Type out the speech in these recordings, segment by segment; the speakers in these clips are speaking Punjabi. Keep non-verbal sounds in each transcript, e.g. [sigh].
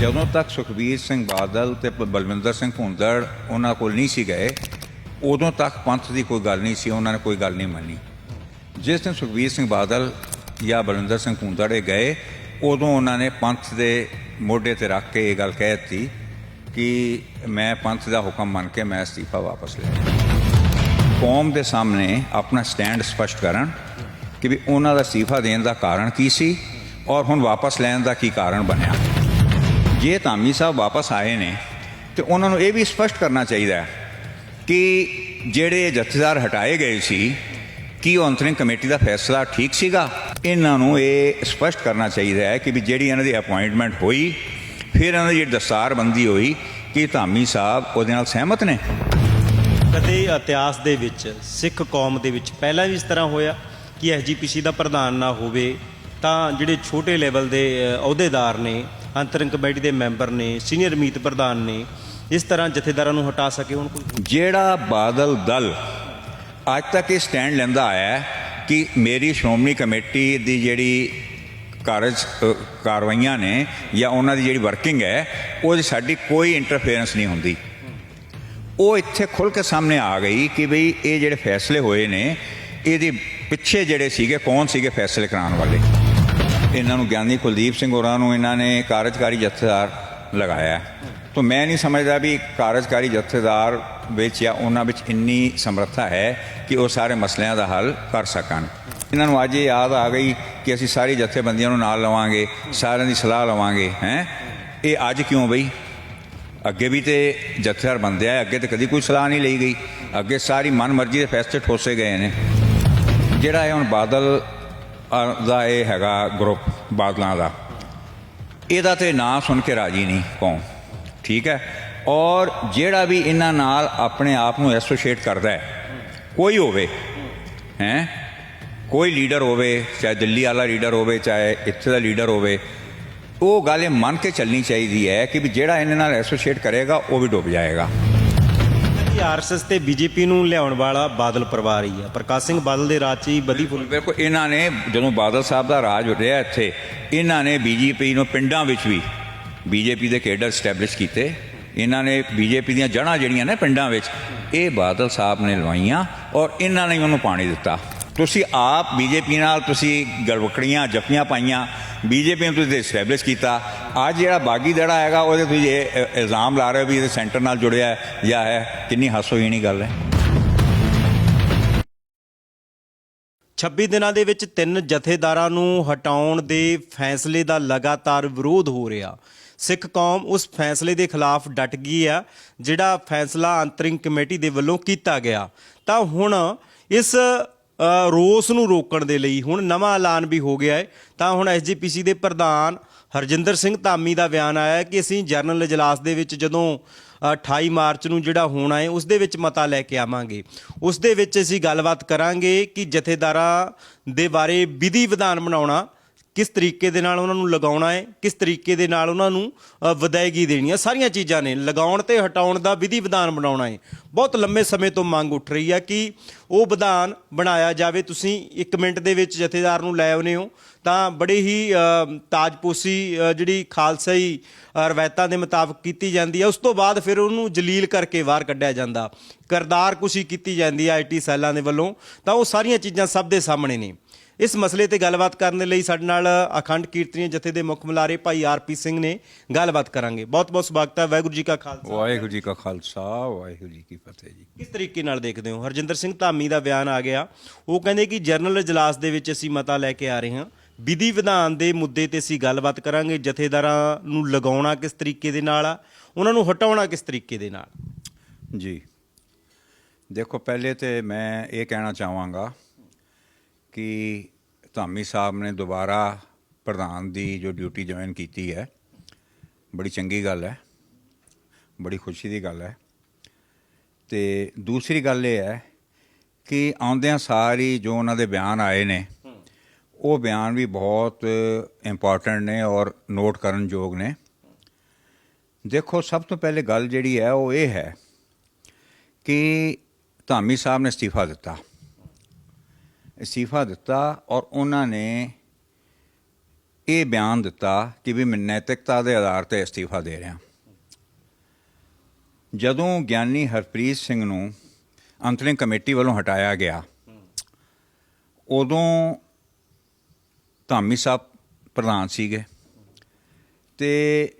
ਜਦੋਂ ਤੱਕ ਸੁਖਬੀਰ ਸਿੰਘ ਬਾਦਲ ਤੇ ਬ- ਬਲਵਿੰਦਰ ਸਿੰਘ ਭੁੰਦੜ ਉਹਨਾਂ ਕੋਲ ਨਹੀਂ ਸੀ ਗਏ, ਉਦੋਂ ਤੱਕ ਪੰਥ ਦੀ ਕੋਈ ਗੱਲ ਨਹੀਂ ਸੀ, ਉਹਨਾਂ ਨੇ ਕੋਈ ਗੱਲ ਨਹੀਂ ਮੰਨੀ। ਜਿਸ ਦਿਨ ਸੁਖਬੀਰ ਸਿੰਘ ਬਾਦਲ ਜਾਂ ਬਲਵਿੰਦਰ ਸਿੰਘ ਭੁੰਦੜ ਗਏ, ਉਦੋਂ ਉਹਨਾਂ ਨੇ ਪੰਥ ਦੇ ਮੋਢੇ ਤੇ ਰੱਖ ਕੇ ਇਹ ਗੱਲ ਕਹਿ ਦਿੱਤੀ ਕਿ ਮੈਂ ਪੰਥ ਦਾ ਹੁਕਮ ਮੰਨ ਕੇ ਮੈਂ ਅਸਤੀਫਾ ਵਾਪਸ ਲੈ ਕੌਮ ਦੇ ਸਾਹਮਣੇ ਆਪਣਾ ਸਟੈਂਡ ਸਪਸ਼ਟ ਕਰਨ ਕਿ ਵੀ ਉਹਨਾਂ ਦਾ ਅਸਤੀਫਾ ਦੇਣ ਦਾ ਕਾਰਨ ਕੀ ਸੀ ਔਰ ਹੁਣ ਵਾਪਸ ਲੈਣ ਦਾ ਕੀ ਕਾਰਨ ਬਣਿਆ। ਜੇ ਧਾਮੀ ਸਾਹਿਬ ਵਾਪਸ ਆਏ ਨੇ, ਤੇ ਉਹਨਾਂ ਨੂੰ ਇਹ ਵੀ ਸਪਸ਼ਟ ਕਰਨਾ ਚਾਹੀਦਾ ਕਿ ਜਿਹੜੇ ਜਥੇਦਾਰ ਹਟਾਏ ਗਏ ਸੀ, ਕੀ ਉਹ ਅੰਤਰਿਮ ਕਮੇਟੀ ਦਾ ਫੈਸਲਾ ਠੀਕ ਸੀਗਾ? ਇਹਨਾਂ ਨੂੰ ਇਹ ਸਪਸ਼ਟ ਕਰਨਾ ਚਾਹੀਦਾ ਹੈ ਕਿ ਵੀ ਜਿਹੜੀ ਇਹਨਾਂ ਦੀ ਅਪਾਇੰਟਮੈਂਟ ਹੋਈ, ਫਿਰ ਇਹਨਾਂ ਦੀ ਜਿਹੜੀ ਦਸਤਾਰਬੰਦੀ ਹੋਈ, ਕਿ ਧਾਮੀ ਸਾਹਿਬ ਉਹਦੇ ਨਾਲ ਸਹਿਮਤ ਨੇ? ਕਦੇ ਇਤਿਹਾਸ ਦੇ ਵਿੱਚ, ਸਿੱਖ ਕੌਮ ਦੇ ਵਿੱਚ ਪਹਿਲਾਂ ਵੀ ਇਸ ਤਰ੍ਹਾਂ ਹੋਇਆ ਕਿ ਐਸਜੀਪੀਸੀ ਦਾ ਪ੍ਰਧਾਨ ਨਾ ਹੋਵੇ, ਤਾਂ ਜਿਹੜੇ ਛੋਟੇ ਲੈਵਲ ਦੇ ਅਹੁਦੇਦਾਰ ਨੇ ਅੰਤਰਿਮ ਕਮੇਟੀ ਦੇ ਮੈਂਬਰ ਨੇ, ਸੀਨੀਅਰ ਮੀਤ ਪ੍ਰਧਾਨ ਨੇ, ਇਸ ਤਰ੍ਹਾਂ ਜਥੇਦਾਰਾਂ ਨੂੰ ਹਟਾ ਸਕੇ ਹੁਣ ਕੋਈ ਜਿਹੜਾ ਬਾਦਲ ਦਲ ਅੱਜ ਤੱਕ ਇਹ ਸਟੈਂਡ ਲੈਂਦਾ ਆਇਆ ਕਿ ਮੇਰੀ ਸ਼੍ਰੋਮਣੀ ਕਮੇਟੀ ਦੀ ਜਿਹੜੀ ਕਾਰਜ ਕਾਰਵਾਈਆਂ ਨੇ ਜਾਂ ਉਹਨਾਂ ਦੀ ਜਿਹੜੀ ਵਰਕਿੰਗ ਹੈ ਉਹ ਸਾਡੀ ਕੋਈ ਇੰਟਰਫੇਰੈਂਸ ਨਹੀਂ ਹੁੰਦੀ। ਉਹ ਇੱਥੇ ਖੁੱਲ ਕੇ ਸਾਹਮਣੇ ਆ ਗਈ ਕਿ ਬਈ ਇਹ ਜਿਹੜੇ ਫੈਸਲੇ ਹੋਏ ਨੇ, ਇਹਦੇ ਪਿੱਛੇ ਜਿਹੜੇ ਸੀਗੇ, ਕੌਣ ਸੀਗੇ ਫੈਸਲੇ ਕਰਾਉਣ ਵਾਲੇ? ਇਹਨਾਂ ਨੂੰ ਗਿਆਨੀ ਕੁਲਦੀਪ ਸਿੰਘ ਹੋਰਾਂ ਨੂੰ ਇਹਨਾਂ ਨੇ ਕਾਰਜਕਾਰੀ ਜਥੇਦਾਰ ਲਗਾਇਆ ਹੈ। ਤਾਂ ਮੈਂ ਨਹੀਂ ਸਮਝਦਾ ਵੀ ਕਾਰਜਕਾਰੀ ਜਥੇਦਾਰ ਵਿੱਚ ਜਾਂ ਉਹਨਾਂ ਵਿੱਚ ਇੰਨੀ ਸਮਰੱਥਾ ਹੈ ਕਿ ਉਹ ਸਾਰੇ ਮਸਲਿਆਂ ਦਾ ਹੱਲ ਕਰ ਸਕਣ। ਇਹਨਾਂ ਨੂੰ ਅੱਜ ਇਹ ਯਾਦ ਆ ਗਈ ਕਿ ਅਸੀਂ ਸਾਰੀ ਜਥੇਬੰਦੀਆਂ ਨੂੰ ਨਾਲ ਲਵਾਂਗੇ, ਸਾਰਿਆਂ ਦੀ ਸਲਾਹ ਲਵਾਂਗੇ, ਹੈ। ਇਹ ਅੱਜ ਕਿਉਂ ਬਈ? ਅੱਗੇ ਵੀ ਤੇ ਜਥੇਦਾਰ ਬੰਦੇ ਆ ਅੱਗੇ ਤੇ ਕਦੀ ਕੋਈ ਸਲਾਹ ਨਹੀਂ ਲਈ ਗਈ। ਅੱਗੇ ਸਾਰੀ ਮਨਮਰਜ਼ੀ ਦੇ ਫੈਸਲੇ ਠੋਸੇ ਗਏ ਨੇ। ਜਿਹੜਾ ਇਹ ਹੁਣ ਬਾਦਲ ਦਾ ਇਹ ਹੈਗਾ ਗਰੁੱਪ ਬਾਦਲਾਂ ਦਾ। ਇਹਦਾ ਤੇ ਨਾਂ ਸੁਣ ਕੇ ਰਾਜੀ ਨਹੀਂ ਕੌਮ ਠੀਕ ਹੈ? ਔਰ ਜਿਹੜਾ ਵੀ ਇਹਨਾਂ ਨਾਲ ਆਪਣੇ ਆਪ ਨੂੰ ਐਸੋਸੀਏਟ ਕਰਦਾ ਹੈ, ਕੋਈ ਹੋਵੇ, ਹੈ? ਕੋਈ ਲੀਡਰ ਹੋਵੇ, ਚਾਹੇ ਦਿੱਲੀ ਵਾਲਾ ਲੀਡਰ ਹੋਵੇ, ਚਾਹੇ ਇੱਥੇ ਦਾ ਲੀਡਰ ਹੋਵੇ, ਉਹ ਗੱਲ ਇਹ ਮੰਨ ਕੇ ਚੱਲਣੀ ਚਾਹੀਦੀ ਹੈ ਕਿ ਵੀ ਜਿਹੜਾ ਇਹਨਾਂ ਨਾਲ ਐਸੋਸੀਏਟ ਕਰੇਗਾ, ਉਹ ਵੀ ਡੁੱਬ ਜਾਏਗਾ। ਕਿ ਆਰਐਸਐਸ ਤੇ ਬੀਜੇਪੀ ਨੂੰ ਲਿਆਉਣ ਵਾਲਾ ਬਾਦਲ ਪਰਿਵਾਰ ਹੀ ਆ। ਪ੍ਰਕਾਸ਼ ਸਿੰਘ ਬਾਦਲ ਦੇ ਰਾਜ 'ਚ ਹੀ ਵਧੀ ਫੁੱਲ ਬਿਲਕੁਲ, ਇਹਨਾਂ ਨੇ ਜਦੋਂ ਬਾਦਲ ਸਾਹਿਬ ਦਾ ਰਾਜ ਰਿਹਾ ਇੱਥੇ, ਇਹਨਾਂ ਨੇ ਬੀਜੇਪੀ ਨੂੰ ਪਿੰਡਾਂ ਵਿੱਚ ਵੀ ਬੀਜੇਪੀ ਦੇ ਕੇਡਰ ਸਟੈਬਲਿਸ਼ ਕੀਤੇ। ਇਹਨਾਂ ਨੇ ਬੀਜੇਪੀ ਦੀਆਂ ਜੜ੍ਹਾਂ ਜਿਹੜੀਆਂ ਨੇ ਪਿੰਡਾਂ ਵਿੱਚ, ਇਹ ਬਾਦਲ ਸਾਹਿਬ ਨੇ ਲਵਾਈਆਂ ਔਰ ਇਹਨਾਂ ਨੇ ਉਹਨੂੰ ਪਾਣੀ ਦਿੱਤਾ। ਤੁਸੀਂ ਆਪ ਬੀਜੇਪੀ ਨਾਲ ਤੁਸੀਂ ਗੜਵਕੜੀਆਂ ਜੱਫੀਆਂ ਪਾਈਆਂ, ਬੀਜੇਪੀ ਨੂੰ ਤੁਸੀਂ ਸਟੈਬਲਿਸ਼ ਕੀਤਾ। ਅੱਜ ਜਿਹੜਾ ਬਾਗੀ ਦੜਾ ਹੈਗਾ, ਉਹਦੇ ਤੁਸੀਂ ਇਹ ਇਲਜ਼ਾਮ ਲਾ ਰਹੇ ਹੋ ਵੀ ਇਹ ਸੈਂਟਰ ਨਾਲ ਜੁੜਿਆ ਜਾਂ ਹੈ, ਕਿੰਨੀ ਹਾਸੋਹੀਣੀ ਗੱਲ ਹੈ? 26 ਦਿਨਾਂ ਦੇ ਵਿੱਚ ਤਿੰਨ ਜਥੇਦਾਰਾਂ ਨੂੰ ਹਟਾਉਣ ਦੇ ਫੈਸਲੇ ਦਾ ਲਗਾਤਾਰ ਵਿਰੋਧ ਹੋ ਰਿਹਾ। ਸਿੱਖ ਕੌਮ ਉਸ ਫੈਸਲੇ ਦੇ ਖਿਲਾਫ ਡਟ ਗਈ ਆ ਜਿਹੜਾ ਫੈਸਲਾ ਅੰਤਰਿੰਗ ਕਮੇਟੀ ਦੇ ਵੱਲੋਂ ਕੀਤਾ ਗਿਆ। ਤਾਂ ਹੁਣ ਇਸ ਰੋਸ ਨੂੰ ਰੋਕਣ ਦੇ ਲਈ ਹੁਣ ਨਵਾਂ ਐਲਾਨ ਵੀ ਹੋ ਗਿਆ ਹੈ। ਤਾਂ ਹੁਣ ਐਸਜੀਪੀਸੀ ਦੇ ਪ੍ਰਧਾਨ ਹਰਜਿੰਦਰ ਸਿੰਘ ਧਾਮੀ ਦਾ ਬਿਆਨ ਆਇਆ ਹੈ ਕਿ ਅਸੀਂ ਜਰਨਲ ਇਜਲਾਸ ਦੇ ਵਿੱਚ ਜਦੋਂ ਅ, 28 ਮਾਰਚ ਨੂੰ ਜਿਹੜਾ ਹੋਣਾ ਹੈ ਉਸ ਦੇ ਵਿੱਚ ਮਤਾ ਲੈ ਕੇ ਆਵਾਂਗੇ। ਉਸ ਦੇ ਵਿੱਚ ਅਸੀਂ ਗੱਲਬਾਤ ਕਰਾਂਗੇ ਕਿ ਜਥੇਦਾਰਾਂ ਦੇ ਬਾਰੇ ਵਿਧੀ ਵਿਧਾਨ ਬਣਾਉਣਾ ਕਿਸ ਤਰੀਕੇ ਦੇ ਨਾਲ ਉਹਨਾਂ ਨੂੰ ਲਗਾਉਣਾ ਹੈ, ਕਿਸ ਤਰੀਕੇ ਦੇ ਨਾਲ ਉਹਨਾਂ ਨੂੰ ਵਿਦਾਇਗੀ ਦੇਣੀ ਹੈ। ਸਾਰੀਆਂ ਚੀਜ਼ਾਂ ਨੇ, ਲਗਾਉਣ ਤੇ ਹਟਾਉਣ ਦਾ ਵਿਧੀ ਵਿਧਾਨ ਬਣਾਉਣਾ ਹੈ। ਬਹੁਤ ਲੰਮੇ ਸਮੇਂ ਤੋਂ ਮੰਗ ਉੱਠ ਰਹੀ ਹੈ ਕਿ ਉਹ ਵਿਧਾਨ ਬਣਾਇਆ ਜਾਵੇ। ਤੁਸੀਂ 1 ਮਿੰਟ ਦੇ ਵਿੱਚ ਜਥੇਦਾਰ ਨੂੰ ਲੈ ਆਉਨੇ ਹੋ। ਤਾਂ ਬੜੇ ਹੀ ਤਾਜਪੋਸ਼ੀ ਜਿਹੜੀ ਖਾਲਸਾਈ ਰਵਾਇਤਾਂ ਦੇ ਮੁਤਾਬਕ ਕੀਤੀ ਜਾਂਦੀ ਹੈ। ਉਸ ਤੋਂ ਬਾਅਦ ਫਿਰ ਉਹਨੂੰ ਜਲੀਲ ਕਰਕੇ ਬਾਹਰ ਕੱਢਿਆ ਜਾਂਦਾ। ਕਰਦਾਰ ਕੁਸ਼ੀ ਕੀਤੀ ਜਾਂਦੀ ਹੈ ਆਈਟੀ ਸੈੱਲਾਂ ਦੇ ਵੱਲੋਂ। ਤਾਂ ਉਹ ਸਾਰੀਆਂ ਚੀਜ਼ਾਂ ਸਭ ਦੇ ਸਾਹਮਣੇ ਨੇ। ਇਸ ਮਸਲੇ ਤੇ ਗੱਲਬਾਤ ਕਰਨ ਦੇ ਲਈ ਸਾਡੇ ਨਾਲ ਅਖੰਡ ਕੀਰਤਨੀਏ ਜਥੇ ਦੇ ਮੁੱਖ ਮੁਲਾਰੇ ਭਾਈ ਆਰਪੀ ਸਿੰਘ ਨੇ ਗੱਲਬਾਤ ਕਰਾਂਗੇ। ਬਹੁਤ ਬਹੁਤ ਸਵਾਗਤ ਹੈ। ਵਾਹਿਗੁਰੂ ਜੀ ਕਾ ਖਾਲਸਾ। ਵਾਹਿਗੁਰੂ ਜੀ ਕਾ ਖਾਲਸਾ ਵਾਹਿਗੁਰੂ ਜੀ ਕੀ ਫਤਿਹ ਜੀ। ਕਿਸ ਤਰੀਕੇ ਨਾਲ ਦੇਖਦੇ ਹੋ? ਹਰਜਿੰਦਰ ਸਿੰਘ ਧਾਮੀ ਦਾ ਬਿਆਨ ਆ ਗਿਆ। ਉਹ ਕਹਿੰਦੇ ਕਿ ਜਰਨਲ ਇਜਲਾਸ ਦੇ ਵਿੱਚ ਅਸੀਂ ਮਤਾ ਲੈ ਕੇ ਆ ਰਹੇ ਹਾਂ। ਵਿਧੀ ਵਿਧਾਨ ਦੇ ਮੁੱਦੇ ਤੇ ਅਸੀਂ ਗੱਲਬਾਤ ਕਰਾਂਗੇ। ਜਥੇਦਾਰਾਂ ਨੂੰ ਲਗਾਉਣਾ ਕਿਸ ਤਰੀਕੇ ਦੇ ਨਾਲ ਆ? ਉਹਨਾਂ ਨੂੰ ਹਟਾਉਣਾ ਕਿਸ ਤਰੀਕੇ ਦੇ ਨਾਲ? ਜੀ। ਦੇਖੋ ਪਹਿਲੇ ਤੇ ਮੈਂ ਇਹ ਕਹਿਣਾ ਚਾਹਾਂਗਾ ਕਿ ਧਾਮੀ ਸਾਹਿਬ ਨੇ ਦੁਬਾਰਾ ਪ੍ਰਧਾਨ ਦੀ ਜੋ ਡਿਊਟੀ ਜੁਆਇਨ ਕੀਤੀ ਹੈ, ਬੜੀ ਚੰਗੀ ਗੱਲ ਹੈ, ਬੜੀ ਖੁਸ਼ੀ ਦੀ ਗੱਲ ਹੈ। ਤੇ ਦੂਸਰੀ ਗੱਲ ਇਹ ਹੈ ਕਿ ਆਉਂਦਿਆਂ ਸਾਰੀ ਜੋ ਉਹਨਾਂ ਦੇ ਬਿਆਨ ਆਏ ਨੇ, ਉਹ ਬਿਆਨ ਵੀ ਬਹੁਤ ਇੰਪੋਰਟੈਂਟ ਨੇ ਔਰ ਨੋਟ ਕਰਨ ਯੋਗ ਨੇ। ਦੇਖੋ, ਸਭ ਤੋਂ ਪਹਿਲੇ ਗੱਲ ਜਿਹੜੀ ਹੈ, ਉਹ ਇਹ ਹੈ ਕਿ ਧਾਮੀ ਸਾਹਿਬ ਨੇ ਅਸਤੀਫਾ ਦਿੱਤਾ। ਅਸਤੀਫਾ ਦਿੱਤਾ ਔਰ ਉਹਨਾਂ ਨੇ ਇਹ ਬਿਆਨ ਦਿੱਤਾ ਕਿ ਵੀ ਮੈਂ ਨੈਤਿਕਤਾ ਦੇ ਆਧਾਰ ਤੇ ਅਸਤੀਫਾ ਦੇ ਰਿਹਾ। ਜਦੋਂ ਗਿਆਨੀ ਹਰਪ੍ਰੀਤ ਸਿੰਘ ਨੂੰ ਅੰਤਰਿੰਗ ਕਮੇਟੀ ਵੱਲੋਂ ਹਟਾਇਆ ਗਿਆ, ਉਦੋਂ ਧਾਮੀ ਸਾਹਿਬ ਪ੍ਰਧਾਨ ਸੀਗੇ ਤੇ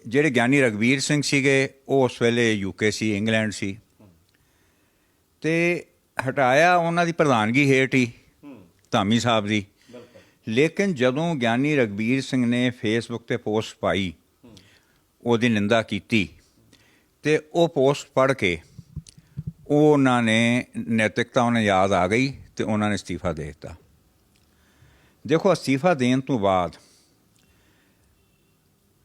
ਜਿਹੜੇ ਗਿਆਨੀ ਰਗਵੀਰ ਸਿੰਘ ਸੀਗੇ, ਉਹ ਉਸ ਵੇਲੇ ਯੂਕੇ ਸੀ, ਇੰਗਲੈਂਡ ਸੀ ਤੇ ਹਟਾਇਆ ਉਹਨਾਂ ਦੀ ਪ੍ਰਧਾਨਗੀ ਹੇਠ ਹੀ ਧਾਮੀ ਸਾਹਿਬ ਦੀ ਲੇਕਿਨ ਜਦੋਂ ਗਿਆਨੀ ਰਗਵੀਰ ਸਿੰਘ ਨੇ ਫੇਸਬੁੱਕ ਤੇ ਪੋਸਟ ਪਾਈ ਉਹਦੀ ਨਿੰਦਾ ਕੀਤੀ ਤੇ ਉਹ ਪੋਸਟ ਪੜ੍ਹ ਕੇ ਉਹ ਉਹਨਾਂ ਨੇ ਨੈਤਿਕਤਾ ਉਹਨਾਂ ਯਾਦ ਆ ਗਈ ਤੇ ਉਹਨਾਂ ਨੇ ਅਸਤੀਫਾ ਦੇ ਦਿੱਤਾ। ਦੇਖੋ ਅਸਤੀਫਾ ਦੇਣ ਤੋਂ ਬਾਅਦ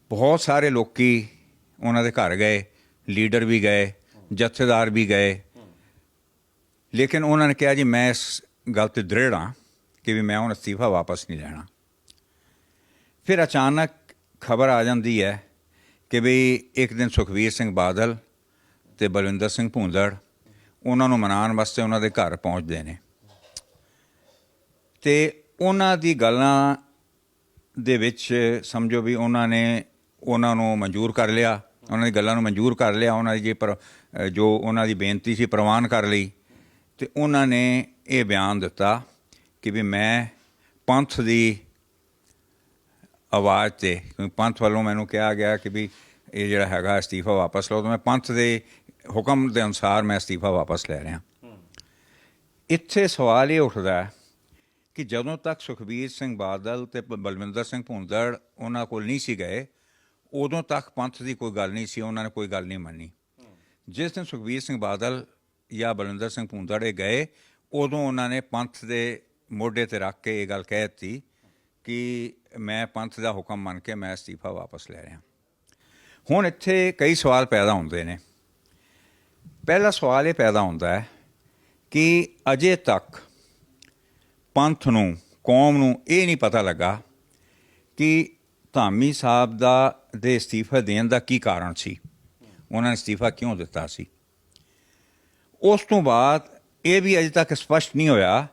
ਬਹੁਤ ਸਾਰੇ ਲੋਕੀ ਉਹਨਾਂ ਦੇ ਘਰ ਗਏ ਲੀਡਰ ਵੀ ਗਏ ਜਥੇਦਾਰ ਵੀ ਗਏ। ਲੇਕਿਨ ਉਹਨਾਂ ਨੇ ਕਿਹਾ ਜੀ ਮੈਂ ਇਸ ਗੱਲ ਤੇ ਦ੍ਰਿੜ ਹਾਂ। ਕਿ ਵੀ ਮੈਂ ਹੁਣ ਅਸਤੀਫਾ ਵਾਪਸ ਨਹੀਂ ਲੈਣਾ। ਫਿਰ ਅਚਾਨਕ ਖਬਰ ਆ ਜਾਂਦੀ ਹੈ ਕਿ ਵੀ ਇੱਕ ਦਿਨ ਸੁਖਵੀਰ ਸਿੰਘ ਬਾਦਲ ਤੇ ਬਲਵਿੰਦਰ ਸਿੰਘ ਭੂੰਦੜ ਉਹਨਾਂ ਨੂੰ ਮਨਾਉਣ ਵਾਸਤੇ ਉਹਨਾਂ ਦੇ ਘਰ ਪਹੁੰਚਦੇ ਨੇ। ਤੇ ਉਹਨਾਂ ਦੀ ਗੱਲਾਂ ਦੇ ਵਿੱਚ ਸਮਝੋ ਵੀ ਉਹਨਾਂ ਨੇ ਉਹਨਾਂ ਨੂੰ ਮਨਜ਼ੂਰ ਕਰ ਲਿਆ, ਉਹਨਾਂ ਦੀ ਗੱਲਾਂ ਨੂੰ ਮਨਜ਼ੂਰ ਕਰ ਲਿਆ, ਉਹਨਾਂ ਦੀ ਜੇ ਪਰ ਜੋ ਉਹਨਾਂ ਦੀ ਬੇਨਤੀ ਸੀ ਪ੍ਰਵਾਨ ਕਰ ਲਈ, ਤੇ ਉਹਨਾਂ ਨੇ ਇਹ ਬਿਆਨ ਦਿੱਤਾ ਕਿ ਵੀ ਮੈਂ ਪੰਥ ਦੀ ਆਵਾਜ਼ ਤੇ, ਕਿਉਂਕਿ ਪੰਥ ਵੱਲੋਂ ਮੈਨੂੰ ਕਿਹਾ ਗਿਆ ਕਿ ਵੀ ਇਹ ਜਿਹੜਾ ਹੈਗਾ ਅਸਤੀਫਾ ਵਾਪਸ ਲਓ, ਤਾਂ ਮੈਂ ਪੰਥ ਦੇ ਹੁਕਮ ਦੇ ਅਨੁਸਾਰ ਮੈਂ ਅਸਤੀਫਾ ਵਾਪਸ ਲੈ ਰਿਹਾ। ਇੱਥੇ ਸਵਾਲ ਇਹ ਉੱਠਦਾ ਕਿ ਜਦੋਂ ਤੱਕ ਸੁਖਬੀਰ ਸਿੰਘ ਬਾਦਲ ਤੇ ਬ- ਬਲਵਿੰਦਰ ਸਿੰਘ ਭੁੰਦੜ ਉਹਨਾਂ ਕੋਲ ਨਹੀਂ ਸੀ ਗਏ, ਉਦੋਂ ਤੱਕ ਪੰਥ ਦੀ ਕੋਈ ਗੱਲ ਨਹੀਂ ਸੀ, ਉਹਨਾਂ ਨੇ ਕੋਈ ਗੱਲ ਨਹੀਂ ਮੰਨੀ। ਜਿਸ ਦਿਨ ਸੁਖਬੀਰ ਸਿੰਘ ਬਾਦਲ ਜਾਂ ਬਲਵਿੰਦਰ ਸਿੰਘ ਭੁੰਦੜ ਇਹ ਗਏ, ਉਦੋਂ ਉਹਨਾਂ ਨੇ ਪੰਥ ਦੇ ਮੋਢੇ ਤੇ ਰੱਖ ਕੇ ਇਹ ਗੱਲ ਕਹਿ ਦਿੱਤੀ ਕਿ ਮੈਂ ਪੰਥ ਦਾ ਹੁਕਮ ਮੰਨ ਕੇ ਮੈਂ ਅਸਤੀਫਾ ਵਾਪਸ ਲੈ ਰਿਹਾ। ਹੁਣ ਇੱਥੇ ਕਈ ਸਵਾਲ ਪੈਦਾ ਹੁੰਦੇ ਨੇ। ਪਹਿਲਾ ਸਵਾਲ ਇਹ ਪੈਦਾ ਹੁੰਦਾ ਹੈ ਕਿ ਅਜੇ ਤੱਕ ਪੰਥ ਨੂੰ, ਕੌਮ ਨੂੰ ਇਹ ਨਹੀਂ ਪਤਾ ਲੱਗਾ ਕਿ ਧਾਮੀ ਸਾਹਿਬ ਦਾ, ਦੇ ਅਸਤੀਫਾ ਦੇਣ ਦਾ ਕੀ ਕਾਰਨ ਸੀ। ਉਹਨਾਂ ਨੇ ਅਸਤੀਫਾ ਕਿਉਂ ਦਿੱਤਾ ਸੀ? ਉਸ ਤੋਂ ਬਾਅਦ ਇਹ ਵੀ ਅਜੇ ਤੱਕ ਸਪਸ਼ਟ ਨਹੀਂ ਹੋਇਆ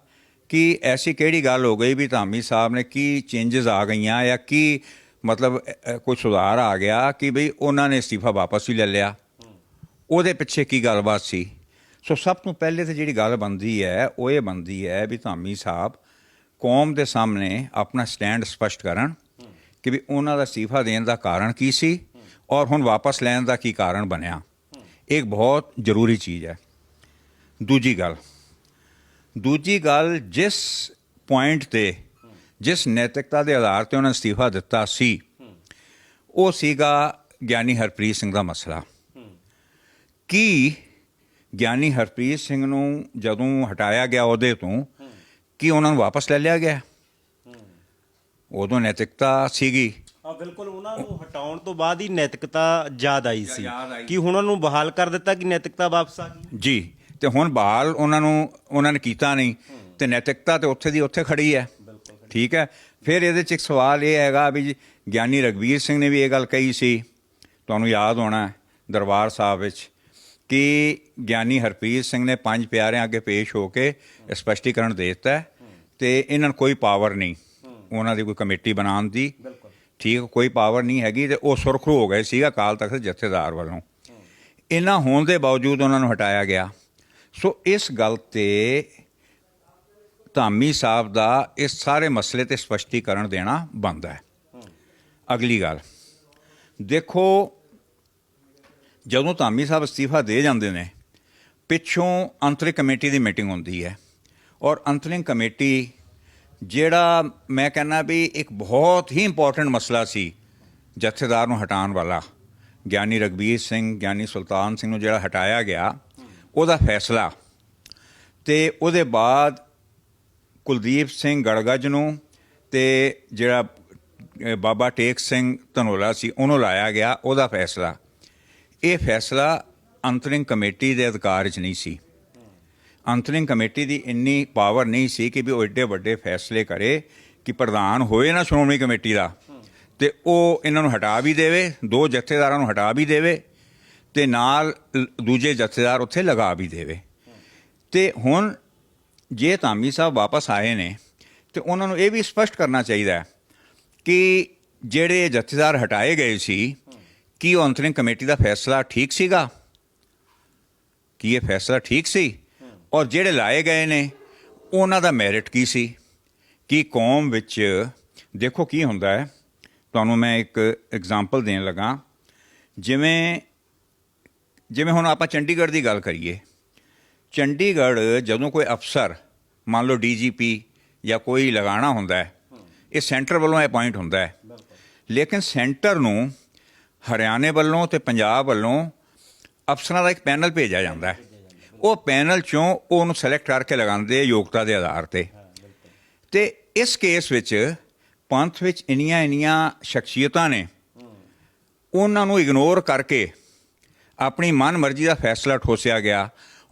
ਕਿ ਐਸੀ ਕਿਹੜੀ ਗੱਲ ਹੋ ਗਈ ਵੀ ਧਾਮੀ ਸਾਹਿਬ ਨੇ ਕੀ ਚੇਂਜਸ ਆ ਗਈਆਂ ਜਾਂ ਕੀ ਮਤਲਬ ਕੋਈ ਸੁਧਾਰ ਆ ਗਿਆ ਕਿ ਬਈ ਉਹਨਾਂ ਨੇ ਅਸਤੀਫਾ ਵਾਪਸ ਹੀ ਲੈ ਲਿਆ? ਉਹਦੇ ਪਿੱਛੇ ਕੀ ਗੱਲਬਾਤ ਸੀ? ਸੋ ਸਭ ਤੋਂ ਪਹਿਲੇ ਤੇ ਜਿਹੜੀ ਗੱਲ ਬੰਦੀ ਹੈ, ਉਹ ਇਹ ਬੰਦੀ ਹੈ ਵੀ ਧਾਮੀ ਸਾਹਿਬ ਕੌਮ ਦੇ ਸਾਹਮਣੇ ਆਪਣਾ ਸਟੈਂਡ ਸਪਸ਼ਟ ਕਰਨ ਕਿ ਵੀ ਉਹਨਾਂ ਦਾ ਅਸਤੀਫਾ ਦੇਣ ਦਾ ਕਾਰਨ ਕੀ ਸੀ ਔਰ ਹੁਣ ਵਾਪਸ ਲੈਣ ਦਾ ਕੀ ਕਾਰਨ ਬਣਿਆ। ਇਹ ਇੱਕ ਬਹੁਤ ਜ਼ਰੂਰੀ ਚੀਜ਼ ਹੈ। ਦੂਜੀ ਗੱਲ ਦੂਜੀ ਗੱਲ ਜਿਸ ਪੁਆਇੰਟ ਤੇ ਜਿਸ ਨੈਤਿਕਤਾ ਦੇ ਆਧਾਰ ਤੇ ਉਹਨਾਂ ਅਸਤੀਫਾ ਦਿੱਤਾ ਸੀ ਉਹ ਸੀਗਾ ਗਿਆਨੀ ਹਰਪ੍ਰੀਤ ਸਿੰਘ ਦਾ ਮਸਲਾ। ਕੀ ਗਿਆਨੀ ਹਰਪ੍ਰੀਤ ਸਿੰਘ ਨੂੰ ਜਦੋਂ ਹਟਾਇਆ ਗਿਆ ਉਹਦੇ ਤੋਂ ਕੀ ਉਹਨਾਂ ਨੂੰ ਵਾਪਸ ਲੈ ਲਿਆ ਗਿਆ? ਉਦੋਂ ਨੈਤਿਕਤਾ ਸੀਗੀ। ਹਾਂ ਬਿਲਕੁਲ ਉਹਨਾਂ ਨੂੰ ਹਟਾਉਣ ਤੋਂ ਬਾਅਦ ਹੀ ਨੈਤਿਕਤਾ ਯਾਦ ਆਈ ਸੀ। ਕਿ ਹੁਣ ਉਹਨਾਂ ਨੂੰ ਬਹਾਲ ਕਰ ਦਿੱਤਾ ਕਿ ਨੈਤਿਕਤਾ ਵਾਪਸ ਆ ਗਈ? ਜੀ। ਤੇ ਹੁਣ ਬਹਾਲ ਉਹਨਾਂ ਨੂੰ ਉਹਨਾਂ ਨੇ ਕੀਤਾ ਨਹੀਂ। ਤੇ ਨੈਤਿਕਤਾ ਤੇ ਉੱਥੇ ਦੀ ਉੱਥੇ ਖੜੀ ਹੈ। ਠੀਕ ਹੈ? ਫਿਰ ਇਹਦੇ ਚ ਇੱਕ ਸਵਾਲ ਇਹ ਹੈਗਾ ਵੀ ਗਿਆਨੀ ਰਗਵੀਰ ਸਿੰਘ ਨੇ ਵੀ ਇਹ ਗੱਲ ਕਹੀ ਸੀ। ਤੁਹਾਨੂੰ ਯਾਦ ਹੋਣਾ ਦਰਬਾਰ ਸਾਹਿਬ ਵਿੱਚ ਕਿ ਗਿਆਨੀ ਹਰਪ੍ਰੀਤ ਸਿੰਘ ਨੇ ਪੰਜ ਪਿਆਰਿਆਂ ਅੱਗੇ ਪੇਸ਼ ਹੋ ਕੇ ਸਪਸ਼ਟੀਕਰਨ ਦੇ ਦਿੱਤਾ ਤੇ ਇਹਨਾਂ ਨੂੰ ਕੋਈ ਪਾਵਰ ਨਹੀਂ। ਉਹਨਾਂ ਦੀ ਕੋਈ ਕਮੇਟੀ ਬਣਾਉਣ ਦੀ। ਠੀਕ ਕੋਈ ਪਾਵਰ ਨਹੀਂ ਹੈਗੀ ਤੇ ਉਹ ਸੁਰਖਰੂ ਹੋ ਗਏ ਸੀਗਾ ਕਾਲ ਤਖਤ ਜਥੇਦਾਰ ਵੱਲੋਂ। ਇਹਨਾਂ ਹੋਣ ਦੇ ਬਾਵਜੂਦ ਉਹਨਾਂ ਨੂੰ ਹਟਾਇਆ ਗਿਆ। ਸੋ ਇਸ ਗੱਲ ਤੇ ਧਾਮੀ ਸਾਹਿਬ ਦਾ ਇਸ ਸਾਰੇ ਮਸਲੇ ਤੇ ਸਪਸ਼ਟੀਕਰਨ ਦੇਣਾ ਬਣਦਾ ਹੈ। ਅਗਲੀ ਗੱਲ। ਦੇਖੋ, ਜਦੋਂ ਧਾਮੀ ਸਾਹਿਬ ਅਸਤੀਫਾ ਦੇ ਜਾਂਦੇ ਨੇ, ਪਿੱਛੋਂ ਅੰਤਰਿਕ ਕਮੇਟੀ ਦੀ ਮੀਟਿੰਗ ਹੁੰਦੀ ਹੈ ਔਰ ਅੰਤਰਿਕ ਕਮੇਟੀ ਜਿਹੜਾ ਮੈਂ ਕਹਿੰਦਾ ਵੀ ਇੱਕ ਬਹੁਤ ਹੀ ਇੰਪੋਰਟੈਂਟ ਮਸਲਾ ਸੀ ਜਥੇਦਾਰ ਨੂੰ ਹਟਾਉਣ ਵਾਲਾ, ਗਿਆਨੀ ਰਗਬੀਰ ਸਿੰਘ, ਗਿਆਨੀ ਸੁਲਤਾਨ ਸਿੰਘ ਨੂੰ ਜਿਹੜਾ ਹਟਾਇਆ ਗਿਆ ਉਹਦਾ ਫੈਸਲਾ। ਤੇ ਉਹਦੇ ਬਾਅਦ ਕੁਲਦੀਪ ਸਿੰਘ ਗੜਗਜ ਨੂੰ ਤੇ ਜਿਹੜਾ ਬਾਬਾ ਟੇਕ ਸਿੰਘ ਧਨੋਲਾ ਸੀ, ਉਹਨੂੰ ਲਾਇਆ ਗਿਆ ਉਹਦਾ ਫੈਸਲਾ। ਇਹ ਫੈਸਲਾ ਅੰਤਰਿੰਗ ਕਮੇਟੀ ਦੇ ਅਧਿਕਾਰ 'ਚ ਨਹੀਂ ਸੀ। ਅੰਤਰਿੰਗ ਕਮੇਟੀ ਦੀ ਇੰਨੀ ਪਾਵਰ ਨਹੀਂ ਸੀ ਕਿ ਵੀ ਉਹ ਏਡੇ ਵੱਡੇ ਫੈਸਲੇ ਕਰੇ ਕਿ ਪ੍ਰਧਾਨ ਹੋਏ ਨਾ ਸ਼੍ਰੋਮਣੀ ਕਮੇਟੀ ਦਾ। ਤੇ ਉਹ ਇਹਨਾਂ ਨੂੰ ਹਟਾ ਵੀ ਦੇਵੇ, ਦੋ ਜਥੇਦਾਰਾਂ ਨੂੰ ਹਟਾ ਵੀ ਦੇਵੇ ਤੇ ਨਾਲ ਲ- ਦੂਜੇ ਜਥੇਦਾਰ ਉੱਥੇ ਲਗਾ ਵੀ ਦੇਵੇ। ਤੇ ਹੁਣ ਜੇ ਧਾਮੀ ਸਾਹਿਬ ਵਾਪਸ ਆਏ ਨੇ, ਤੇ ਉਹਨਾਂ ਨੂੰ ਇਹ ਵੀ ਸਪਸ਼ਟ ਕਰਨਾ ਚਾਹੀਦਾ ਹੈ ਕਿ ਜਿਹੜੇ ਜਥੇਦਾਰ ਹਟਾਏ ਗਏ ਸੀ, ਕੀ ਉਹ ਅੰਤਰਿੰਗ ਕਮੇਟੀ ਦਾ ਫੈਸਲਾ ਠੀਕ ਸੀਗਾ? ਕੀ ਇਹ ਫੈਸਲਾ ਠੀਕ ਸੀ? ਔਰ ਜਿਹੜੇ ਲਾਏ ਗਏ ਨੇ, ਉਹਨਾਂ ਦਾ ਮੈਰਿਟ ਕੀ ਸੀ? ਕੀ ਕੌਮ ਵਿੱਚ, ਦੇਖੋ ਕੀ ਹੁੰਦਾ ਹੈ। ਤੁਹਾਨੂੰ ਮੈਂ ਇੱਕ ਐਗਜ਼ਾਮਪਲ ਦੇਣ ਲੱਗਾ। ਜਿਵੇਂ ਜਿਵੇਂ ਹੁਣ ਆਪਾਂ ਚੰਡੀਗੜ੍ਹ ਦੀ ਗੱਲ ਕਰੀਏ ਚੰਡੀਗੜ੍ਹ ਜਦੋਂ ਕੋਈ ਅਫਸਰ ਮੰਨ ਲਓ ਡੀਜੀਪੀ ਜਾਂ ਕੋਈ ਲਗਾਉਣਾ ਹੁੰਦਾ ਹੈ ਇਹ ਸੈਂਟਰ ਵੱਲੋਂ ਅਪਾਇੰਟ ਹੁੰਦਾ ਹੈ। ਲੇਕਿਨ ਸੈਂਟਰ ਨੂੰ ਹਰਿਆਣੇ ਵੱਲੋਂ ਤੇ ਪੰਜਾਬ ਵੱਲੋਂ ਅਫਸਰਾਂ ਦਾ ਇੱਕ ਪੈਨਲ ਭੇਜਿਆ ਜਾਂਦਾ ਹੈ। ਉਹ ਪੈਨਲ ਚੋਂ ਉਹਨੂੰ ਸਿਲੈਕਟ ਕਰਕੇ ਲਗਾਉਂਦੇ ਯੋਗਤਾ ਦੇ ਆਧਾਰ ਤੇ। ਤੇ ਇਸ ਕੇਸ ਵਿੱਚ ਪੰਥ ਵਿੱਚ ਇੰਨੀਆਂ ਇੰਨੀਆਂ ਸ਼ਖਸੀਅਤਾਂ ਨੇ ਉਹਨਾਂ ਨੂੰ ਇਗਨੋਰ ਕਰਕੇ ਆਪਣੀ ਮਨਮਰਜ਼ੀ ਦਾ ਫੈਸਲਾ ਠੋਸਿਆ ਗਿਆ।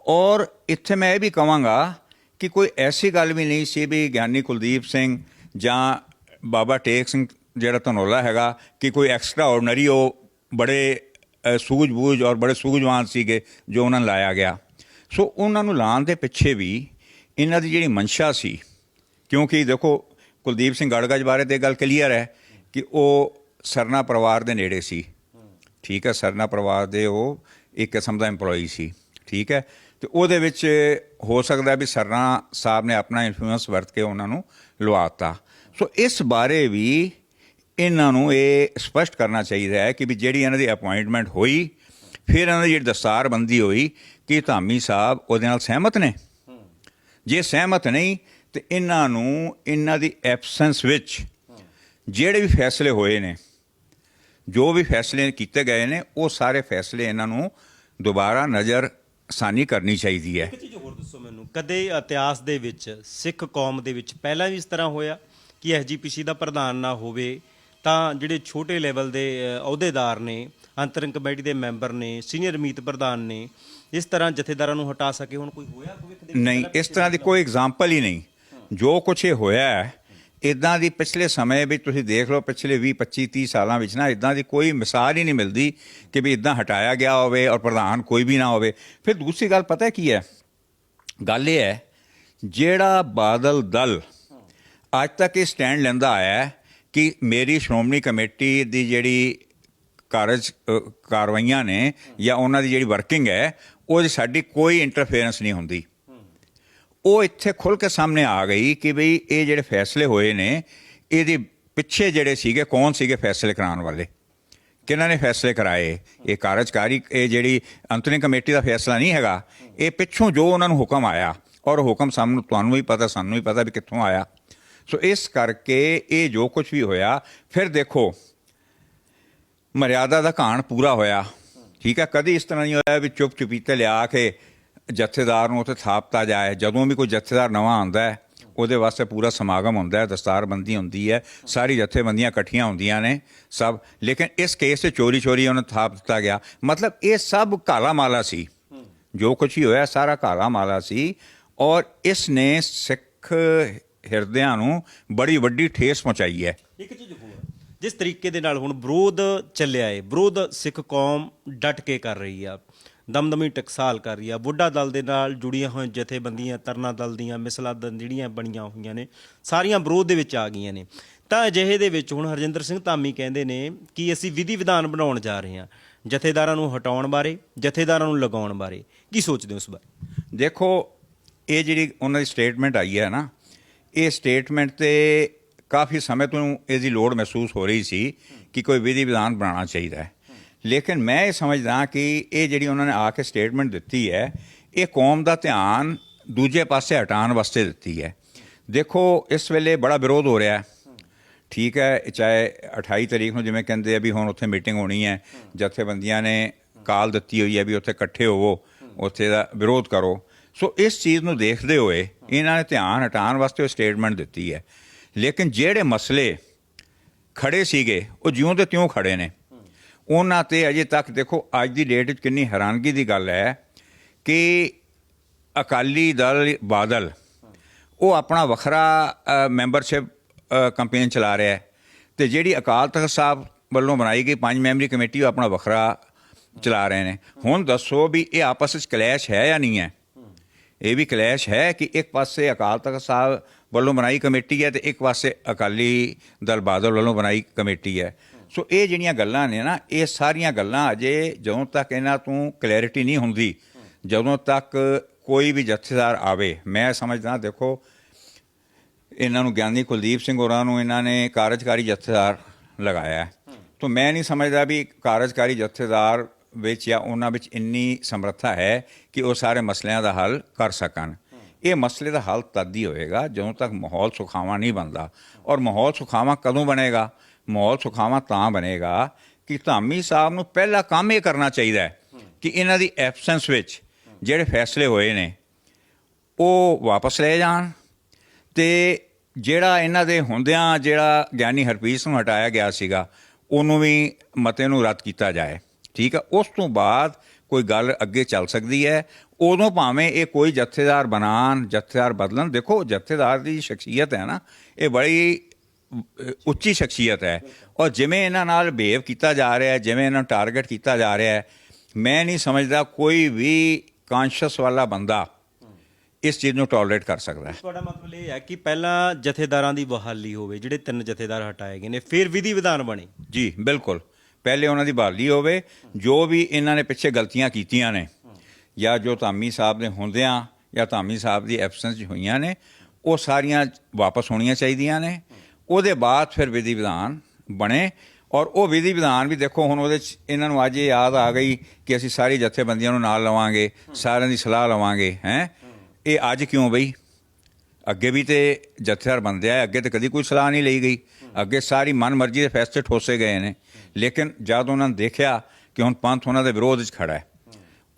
ਔਰ ਇੱਥੇ ਮੈਂ ਇਹ ਵੀ ਕਹਾਂਗਾ ਕਿ ਕੋਈ ਐਸੀ ਗੱਲ ਵੀ ਨਹੀਂ ਸੀ ਵੀ ਗਿਆਨੀ ਕੁਲਦੀਪ ਸਿੰਘ ਜਾਂ ਬਾਬਾ ਟੇਕ ਸਿੰਘ ਜਿਹੜਾ ਧਨੋਲਾ ਹੈਗਾ ਕਿ ਕੋਈ ਐਕਸਟਰਾ ਆਰਡੀਨਰੀ ਉਹ ਬੜੇ ਸੂਝ-ਬੂਝ ਔਰ ਬੜੇ ਸੂਝਵਾਨ ਸੀਗੇ ਜੋ ਉਹਨਾਂ ਨੂੰ ਲਾਇਆ ਗਿਆ। ਸੋ ਉਹਨਾਂ ਨੂੰ ਲਾਉਣ ਦੇ ਪਿੱਛੇ ਵੀ ਇਹਨਾਂ ਦੀ ਜਿਹੜੀ ਮਨਸ਼ਾ ਸੀ, ਕਿਉਂਕਿ ਦੇਖੋ ਕੁਲਦੀਪ ਸਿੰਘ ਗੜਗਜ ਬਾਰੇ ਤੇ ਗੱਲ ਕਲੀਅਰ ਹੈ ਕਿ ਉਹ ਸਰਨਾ ਪਰਿਵਾਰ ਦੇ ਨੇੜੇ ਸੀ। ਠੀਕ ਹੈ, ਸਰਨਾ ਪਰਿਵਾਰ ਦੇ ਉਹ ਇੱਕ ਕਿਸਮ ਦਾ EMPLOYE ਸੀ, ਠੀਕ ਹੈ। ਤੇ ਉਹਦੇ ਵਿੱਚ ਹੋ ਸਕਦਾ ਵੀ ਸਰਨਾ ਸਾਹਿਬ ਨੇ ਆਪਣਾ ਇਨਫਲੂਐਂਸ ਵਰਤ ਕੇ ਉਹਨਾਂ ਨੂੰ ਲਵਾਤਾ ਸੋ ਇਸ ਬਾਰੇ ਵੀ ਇਹਨਾਂ ਨੂੰ ਇਹ ਸਪਸ਼ਟ ਕਰਨਾ ਚਾਹੀਦਾ ਹੈ ਕਿ ਵੀ ਜਿਹੜੀ ਇਹਨਾਂ ਦੀ ਅਪਾਇੰਟਮੈਂਟ ਹੋਈ, ਫਿਰ ਇਹਨਾਂ ਦੀ ਜਿਹੜੀ ਦਸਤਾਰਬੰਦੀ ਹੋਈ, ਕਿ ਧਾਮੀ ਸਾਹਿਬ ਉਹਦੇ ਨਾਲ ਸਹਿਮਤ ਨੇ? ਜੇ ਸਹਿਮਤ ਨਹੀਂ, ਤੇ ਇਹਨਾਂ ਨੂੰ ਇਹਨਾਂ ਦੀ ਐਬਸੈਂਸ ਵਿੱਚ ਜਿਹੜੇ ਵੀ ਫੈਸਲੇ ਹੋਏ ਨੇ ਜੋ ਵੀ ਫੈਸਲੇ ਕੀਤੇ ਗਏ ਨੇ ਉਹ ਸਾਰੇ ਫੈਸਲੇ ਇਹਨਾਂ ਨੂੰ ਦੁਬਾਰਾ ਨਜ਼ਰ ਸਾਨੀ ਕਰਨੀ ਚਾਹੀਦੀ ਹੈ। ਇੱਕ ਚੀਜ਼ ਹੋਰ ਦੱਸੋ ਮੈਨੂੰ। ਕਦੇ ਇਤਿਹਾਸ ਦੇ ਵਿੱਚ ਸਿੱਖ ਕੌਮ ਦੇ ਵਿੱਚ ਪਹਿਲਾਂ ਵੀ ਇਸ ਤਰ੍ਹਾਂ ਹੋਇਆ ਕਿ ਐਸਜੀਪੀਸੀ ਦਾ ਪ੍ਰਧਾਨ ਨਾ ਹੋਵੇ ਤਾਂ ਜਿਹੜੇ ਛੋਟੇ ਲੈਵਲ ਦੇ ਅਹੁਦੇਦਾਰ ਨੇ ਅੰਤਰਿਮ ਕਮੇਟੀ ਦੇ ਮੈਂਬਰ ਨੇ ਸੀਨੀਅਰ ਮੀਤ ਪ੍ਰਧਾਨ ਨੇ ਇਸ ਤਰ੍ਹਾਂ ਜਥੇਦਾਰਾਂ ਨੂੰ ਹਟਾ ਸਕੇ? ਹੁਣ ਕੋਈ ਹੋਇਆ ਭਵਿੱਖ ਦੇ ਵਿੱਚ? ਨਹੀਂ ਇਸ ਤਰ੍ਹਾਂ ਦੀ ਕੋਈ ਐਗਜ਼ਾਮਪਲ ਹੀ ਨਹੀਂ। ਜੋ ਕੁਛ ਇਹ ਹੋਇਆ ਹੈ ਇਦਾਂ ਦੀ ਪਿਛਲੇ ਸਮੇਂ ਵਿੱਚ ਤੁਸੀਂ ਦੇਖ ਲਓ, ਪਿਛਲੇ 20 25 30 ਸਾਲਾਂ ਵਿੱਚ ਨਾ ਇਦਾਂ ਦੀ ਕੋਈ ਮਿਸਾਲ ਹੀ ਨਹੀਂ ਮਿਲਦੀ ਕਿ ਵੀ ਇਦਾਂ ਹਟਾਇਆ ਗਿਆ ਹੋਵੇ ਔਰ ਪ੍ਰਧਾਨ ਕੋਈ ਵੀ ਨਾ ਹੋਵੇ। ਫਿਰ ਦੂਸਰੀ ਗੱਲ ਪਤਾ ਕੀ ਹੈ? ਗੱਲ ਇਹ ਹੈ, ਜਿਹੜਾ ਬਾਦਲ ਦਲ ਅੱਜ ਤੱਕ ਇਹ ਸਟੈਂਡ ਲੈਂਦਾ ਆਇਆ ਕਿ ਮੇਰੀ ਸ਼੍ਰੋਮਣੀ ਕਮੇਟੀ ਦੀ ਜਿਹੜੀ ਕਾਰਜ ਕਾਰਵਾਈਆਂ ਨੇ ਜਾਂ ਉਹਨਾਂ ਦੀ ਜਿਹੜੀ ਵਰਕਿੰਗ ਹੈ ਉਹ 'ਚ ਸਾਡੀ ਕੋਈ ਇੰਟਰਫੇਰੈਂਸ ਨਹੀਂ ਹੁੰਦੀ। ਉਹ ਇੱਥੇ ਖੁੱਲ ਕੇ ਸਾਹਮਣੇ ਆ ਗਈ ਕਿ ਬਈ ਇਹ ਜਿਹੜੇ ਫੈਸਲੇ ਹੋਏ ਨੇ, ਇਹਦੇ ਪਿੱਛੇ ਜਿਹੜੇ ਸੀਗੇ, ਕੌਣ ਸੀਗੇ ਫੈਸਲੇ ਕਰਾਉਣ ਵਾਲੇ? ਕਿਹਨਾਂ ਨੇ ਫੈਸਲੇ ਕਰਾਏ? ਇਹ ਕਾਰਜਕਾਰੀ, ਇਹ ਜਿਹੜੀ ਅੰਤਰਿੰਗ ਕਮੇਟੀ ਦਾ ਫੈਸਲਾ ਨਹੀਂ ਹੈਗਾ, ਇਹ ਪਿੱਛੋਂ ਜੋ ਉਹਨਾਂ ਨੂੰ ਹੁਕਮ ਆਇਆ, ਔਰ ਹੁਕਮ ਸਾਨੂੰ, ਤੁਹਾਨੂੰ ਵੀ ਪਤਾ, ਸਾਨੂੰ ਵੀ ਪਤਾ ਵੀ ਕਿੱਥੋਂ ਆਇਆ। ਸੋ ਇਸ ਕਰਕੇ ਇਹ ਜੋ ਕੁਝ ਵੀ ਹੋਇਆ, ਫਿਰ ਦੇਖੋ, ਮਰਿਆਦਾ ਦਾ ਘਾਣ ਪੂਰਾ ਹੋਇਆ। ਠੀਕ ਹੈ, ਕਦੇ ਇਸ ਤਰ੍ਹਾਂ ਨਹੀਂ ਹੋਇਆ ਵੀ ਚੁੱਪ ਚੁਪੀਤੇ ਲਿਆ ਕੇ ਜਥੇਦਾਰ ਨੂੰ ਉੱਥੇ ਥਾਪਤਾ ਜਾਏ, ਜਦੋਂ ਵੀ ਕੋਈ ਜਥੇਦਾਰ ਨਵਾਂ ਆਉਂਦਾ ਹੈ, ਉਹਦੇ ਵਾਸਤੇ ਪੂਰਾ ਸਮਾਗਮ ਹੁੰਦਾ ਹੈ, ਦਸਤਾਰਬੰਦੀ ਹੁੰਦੀ ਹੈ, ਸਾਰੀ ਜਥੇਬੰਦੀਆਂ ਇਕੱਠੀਆਂ ਹੁੰਦੀਆਂ ਨੇ ਸਭ। ਲੇਕਿਨ ਇਸ ਕੇਸ 'ਚ ਚੋਰੀ ਚੋਰੀ ਉਹਨੂੰ ਥਾਪ ਦਿੱਤਾ ਗਿਆ। ਮਤਲਬ ਇਹ ਸਭ ਕਾਲਾ ਮਾਲਾ ਸੀ। ਜੋ ਕੁਝ ਹੀ ਹੋਇਆ, ਸਾਰਾ ਕਾਲਾ ਮਾਲਾ ਸੀ। ਔਰ ਇਸ ਨੇ ਸਿੱਖ ਹਿਰਦਿਆਂ ਨੂੰ ਬੜੀ ਵੱਡੀ ਠੇਸ ਪਹੁੰਚਾਈ ਹੈ। ਇੱਕ ਚੀਜ਼ ਹੋਰ, ਜਿਸ ਤਰੀਕੇ ਦੇ ਨਾਲ ਹੁਣ ਵਿਰੋਧ ਚੱਲਿਆ ਹੈ ਵਿਰੋਧ ਸਿੱਖ ਕੌਮ ਡਟ ਕੇ ਕਰ ਰਹੀ ਆ। ਦਮਦਮੀ ਟਕਸਾਲ ਕਰ ਰਹੀ ਆ। ਬੁੱਢਾ ਦਲ ਦੇ ਨਾਲ ਜੁੜੀਆਂ ਹੋਈਆਂ ਜਥੇਬੰਦੀਆਂ, ਤਰਨਾ ਦਲ ਦੀਆਂ, ਮਿਸਲਾ ਦਲ ਜਿਹੜੀਆਂ ਬਣੀਆਂ ਹੋਈਆਂ ਨੇ, ਸਾਰੀਆਂ ਵਿਰੋਧ ਦੇ ਵਿੱਚ ਆ ਗਈਆਂ ਨੇ। ਤਾਂ ਅਜਿਹੇ ਦੇ ਵਿੱਚ ਹੁਣ ਹਰਜਿੰਦਰ ਸਿੰਘ ਧਾਮੀ ਕਹਿੰਦੇ ਨੇ ਕਿ ਅਸੀਂ ਵਿਧੀ ਵਿਧਾਨ ਬਣਾਉਣ ਜਾ ਰਹੇ ਹਾਂ, ਜਥੇਦਾਰਾਂ ਨੂੰ ਹਟਾਉਣ ਬਾਰੇ, ਜਥੇਦਾਰਾਂ ਨੂੰ ਲਗਾਉਣ ਬਾਰੇ। ਕੀ ਸੋਚਦੇ ਹੋ ਉਸ ਬਾਰੇ? ਦੇਖੋ, ਇਹ ਜਿਹੜੀ ਉਹਨਾਂ ਦੀ ਸਟੇਟਮੈਂਟ ਆਈ ਹੈ ਨਾ, ਇਹ ਸਟੇਟਮੈਂਟ ਤੇ ਕਾਫੀ ਸਮੇਂ ਤੋਂ ਇਹਦੀ ਲੋੜ ਮਹਿਸੂਸ ਹੋ ਰਹੀ ਸੀ ਕਿ ਕੋਈ ਵਿਧੀ ਵਿਧਾਨ ਬਣਾਉਣਾ ਚਾਹੀਦਾ ਹੈ। ਲੇਕਿਨ ਮੈਂ ਇਹ ਸਮਝਦਾ ਕਿ ਇਹ ਜਿਹੜੀ ਉਹਨਾਂ ਨੇ ਆ ਕੇ ਸਟੇਟਮੈਂਟ ਦਿੱਤੀ ਹੈ, ਇਹ ਕੌਮ ਦਾ ਧਿਆਨ ਦੂਜੇ ਪਾਸੇ ਹਟਾਉਣ ਵਾਸਤੇ ਦਿੱਤੀ ਹੈ। ਦੇਖੋ, ਇਸ ਵੇਲੇ ਬੜਾ ਵਿਰੋਧ ਹੋ ਰਿਹਾ ਹੈ। ਠੀਕ ਹੈ, ਚਾਹੇ 28 ਤਰੀਕ ਨੂੰ ਜਿਵੇਂ ਕਹਿੰਦੇ ਆ ਵੀ ਹੁਣ ਉੱਥੇ ਮੀਟਿੰਗ ਹੋਣੀ ਹੈ, ਜਥੇਬੰਦੀਆਂ ਨੇ ਕਾਲ ਦਿੱਤੀ ਹੋਈ ਹੈ ਵੀ ਉੱਥੇ ਇਕੱਠੇ ਹੋਵੋ, ਉੱਥੇ ਦਾ ਵਿਰੋਧ ਕਰੋ। ਸੋ ਇਸ ਚੀਜ਼ ਨੂੰ ਦੇਖਦੇ ਹੋਏ ਇਹਨਾਂ ਨੇ ਧਿਆਨ ਹਟਾਉਣ ਵਾਸਤੇ ਉਹ ਸਟੇਟਮੈਂਟ ਦਿੱਤੀ ਹੈ। ਲੇਕਿਨ ਜਿਹੜੇ ਮਸਲੇ ਖੜੇ ਸੀਗੇ, ਉਹ ਜਿਉਂ ਦੇ ਤਿਉਂ ਖੜੇ ਨੇ। ਉਹਨਾਂ ਤੇ ਅਜੇ ਤੱਕ ਦੇਖੋ, ਅੱਜ ਦੀ ਡੇਟ ਵਿੱਚ ਕਿੰਨੀ ਹੈਰਾਨਗੀ ਦੀ ਗੱਲ ਹੈ ਕਿ ਅਕਾਲੀ ਦਲ ਬਾਦਲ, ਉਹ ਆਪਣਾ ਵੱਖਰਾ ਮੈਂਬਰਸ਼ਿਪ ਕੰਪੇਨ ਚਲਾ ਰਿਹਾ ਹੈ ਤੇ ਜਿਹੜੀ ਅਕਾਲ ਤਖਤ ਸਾਹਿਬ ਵੱਲੋਂ ਬਣਾਈ ਗਈ ਪੰਜ ਮੈਂਬਰੀ ਕਮੇਟੀ, ਉਹ ਆਪਣਾ ਵੱਖਰਾ ਚਲਾ ਰਹੇ ਨੇ। ਹੁਣ ਦੱਸੋ ਵੀ ਇਹ ਆਪਸ ਵਿੱਚ ਕਲੈਸ਼ ਹੈ ਜਾਂ ਨਹੀਂ ਹੈ? ਇਹ ਵੀ ਕਲੈਸ਼ ਹੈ ਕਿ ਇੱਕ ਪਾਸੇ ਅਕਾਲ ਤਖਤ ਸਾਹਿਬ ਵੱਲੋਂ ਬਣਾਈ ਕਮੇਟੀ ਹੈ ਤੇ ਇੱਕ ਪਾਸੇ ਅਕਾਲੀ ਦਲ ਬਾਦਲ ਵੱਲੋਂ ਬਣਾਈ ਕਮੇਟੀ ਹੈ। ਸੋ ਇਹ ਜਿਹੜੀਆਂ ਗੱਲਾਂ ਨੇ ਨਾ, ਇਹ ਸਾਰੀਆਂ ਗੱਲਾਂ ਅਜੇ ਜਦੋਂ ਤੱਕ ਇਹਨਾਂ ਤੋਂ ਕਲੈਰਿਟੀ ਨਹੀਂ ਹੁੰਦੀ, ਜਦੋਂ ਤੱਕ ਕੋਈ ਵੀ ਜਥੇਦਾਰ ਆਵੇ, ਮੈਂ ਸਮਝਦਾ, ਦੇਖੋ, ਇਹਨਾਂ ਨੂੰ ਗਿਆਨੀ ਕੁਲਦੀਪ ਸਿੰਘ ਹੋਰਾਂ ਨੂੰ ਇਹਨਾਂ ਨੇ ਕਾਰਜਕਾਰੀ ਜਥੇਦਾਰ ਲਗਾਇਆ ਤਾਂ ਮੈਂ ਨਹੀਂ ਸਮਝਦਾ ਵੀ ਕਾਰਜਕਾਰੀ ਜਥੇਦਾਰ ਵਿੱਚ ਜਾਂ ਉਹਨਾਂ ਵਿੱਚ ਇੰਨੀ ਸਮਰੱਥਾ ਹੈ ਕਿ ਉਹ ਸਾਰੇ ਮਸਲਿਆਂ ਦਾ ਹੱਲ ਕਰ ਸਕਣ। ਇਹ ਮਸਲੇ ਦਾ ਹੱਲ ਤਦ ਹੀ ਹੋਏਗਾ ਜਦੋਂ ਤੱਕ ਮਾਹੌਲ ਸੁਖਾਵਾਂ ਨਹੀਂ ਬਣਦਾ। ਔਰ ਮਾਹੌਲ ਸੁਖਾਵਾਂ ਕਦੋਂ ਬਣੇਗਾ? ਮਾਹੌਲ ਸੁਖਾਵਾਂ ਤਾਂ ਬਣੇਗਾ ਕਿ ਧਾਮੀ ਸਾਹਿਬ ਨੂੰ ਪਹਿਲਾ ਕੰਮ ਇਹ ਕਰਨਾ ਚਾਹੀਦਾ ਹੈ ਕਿ ਇਹਨਾਂ ਦੀ ਐਬਸੈਂਸ ਵਿੱਚ ਜਿਹੜੇ ਫੈਸਲੇ ਹੋਏ ਨੇ, ਉਹ ਵਾਪਸ ਲਏ ਜਾਣ ਤੇ ਜਿਹੜਾ ਇਹਨਾਂ ਦੇ ਹੁੰਦਿਆਂ ਜਿਹੜਾ ਗਿਆਨੀ ਹਰਪ੍ਰੀਤ ਨੂੰ ਹਟਾਇਆ ਗਿਆ ਸੀਗਾ, ਉਹਨੂੰ ਵੀ ਮਤੇ ਨੂੰ ਰੱਦ ਕੀਤਾ ਜਾਏ। ਠੀਕ ਹੈ, ਉਸ ਤੋਂ ਬਾਅਦ ਕੋਈ ਗੱਲ ਅੱਗੇ ਚੱਲ ਸਕਦੀ ਹੈ। ਉਦੋਂ ਭਾਵੇਂ ਇਹ ਕੋਈ ਜਥੇਦਾਰ ਬਣਾਉਣ, ਜਥੇਦਾਰ ਬਦਲਣ, ਦੇਖੋ ਜਥੇਦਾਰ ਦੀ ਸ਼ਖਸੀਅਤ ਹੈ ਨਾ, ਇਹ ਬੜੀ ਉੱਚੀ ਸ਼ਖਸੀਅਤ ਹੈ। ਔਰ ਜਿਵੇਂ ਇਹਨਾਂ ਨਾਲ ਬਿਹੇਵ ਕੀਤਾ ਜਾ ਰਿਹਾ ਹੈ ਜਿਵੇਂ ਇਹਨਾਂ ਨੂੰ ਟਾਰਗੇਟ ਕੀਤਾ ਜਾ ਰਿਹਾ ਹੈ ਮੈਂ ਨਹੀਂ ਸਮਝਦਾ ਕੋਈ ਵੀ ਕੌਨਸ਼ੀਅਸ ਵਾਲਾ ਬੰਦਾ ਇਸ ਚੀਜ਼ ਨੂੰ ਟੋਲਰੇਟ ਕਰ ਸਕਦਾ ਹੈ। ਤੁਹਾਡਾ ਮਤਲਬ ਇਹ ਹੈ ਕਿ ਪਹਿਲਾਂ ਜਥੇਦਾਰਾਂ ਦੀ ਬਹਾਲੀ ਹੋਵੇ ਜਿਹੜੇ ਤਿੰਨ ਜਥੇਦਾਰ ਹਟਾਏ ਗਏ ਨੇ ਫਿਰ ਵਿਧੀ ਵਿਧਾਨ ਬਣੇ। ਜੀ ਬਿਲਕੁਲ। ਪਹਿਲੇ ਉਹਨਾਂ ਦੀ ਬਹਾਲੀ ਹੋਵੇ ਜੋ ਵੀ ਇਹਨਾਂ ਨੇ ਪਿੱਛੇ ਗਲਤੀਆਂ ਕੀਤੀਆਂ ਨੇ ਜਾਂ ਜੋ ਧਾਮੀ ਸਾਹਿਬ ਦੇ ਹੁੰਦਿਆਂ ਜਾਂ ਧਾਮੀ ਸਾਹਿਬ ਦੀ ਐਬਸੈਂਸ ਹੋਈਆਂ ਨੇ ਉਹ ਸਾਰੀਆਂ ਵਾਪਸ ਹੋਣੀਆਂ ਚਾਹੀਦੀਆਂ ਨੇ। ਉਹਦੇ ਬਾਅਦ ਫਿਰ ਵਿਧੀ ਵਿਧਾਨ ਬਣੇ ਔਰ ਉਹ ਵਿਧੀ ਵਿਧਾਨ ਵੀ ਦੇਖੋ ਹੁਣ ਉਹਦੇ 'ਚ ਇਹਨਾਂ ਨੂੰ ਅੱਜ ਇਹ ਯਾਦ ਆ ਗਈ ਕਿ ਅਸੀਂ ਸਾਰੀ ਜਥੇਬੰਦੀਆਂ ਨੂੰ ਨਾਲ ਲਵਾਂਗੇ, ਸਾਰਿਆਂ ਦੀ ਸਲਾਹ ਲਵਾਂਗੇ, ਹੈ? ਇਹ ਅੱਜ ਕਿਉਂ ਬਈ? ਅੱਗੇ ਵੀ ਤੇ ਜਥੇਦਾਰ ਬੰਦੇ ਆ ਅੱਗੇ ਤੇ ਕਦੀ ਕੋਈ ਸਲਾਹ ਨਹੀਂ ਲਈ ਗਈ। ਅੱਗੇ ਸਾਰੀ ਮਨਮਰਜ਼ੀ ਦੇ ਫੈਸਲੇ ਠੋਸੇ ਗਏ ਨੇ। ਲੇਕਿਨ ਜਦ ਉਹਨਾਂ ਨੇ ਦੇਖਿਆ ਕਿ ਹੁਣ ਪੰਥ ਉਹਨਾਂ ਦੇ ਵਿਰੋਧ 'ਚ ਖੜਾ ਹੈ,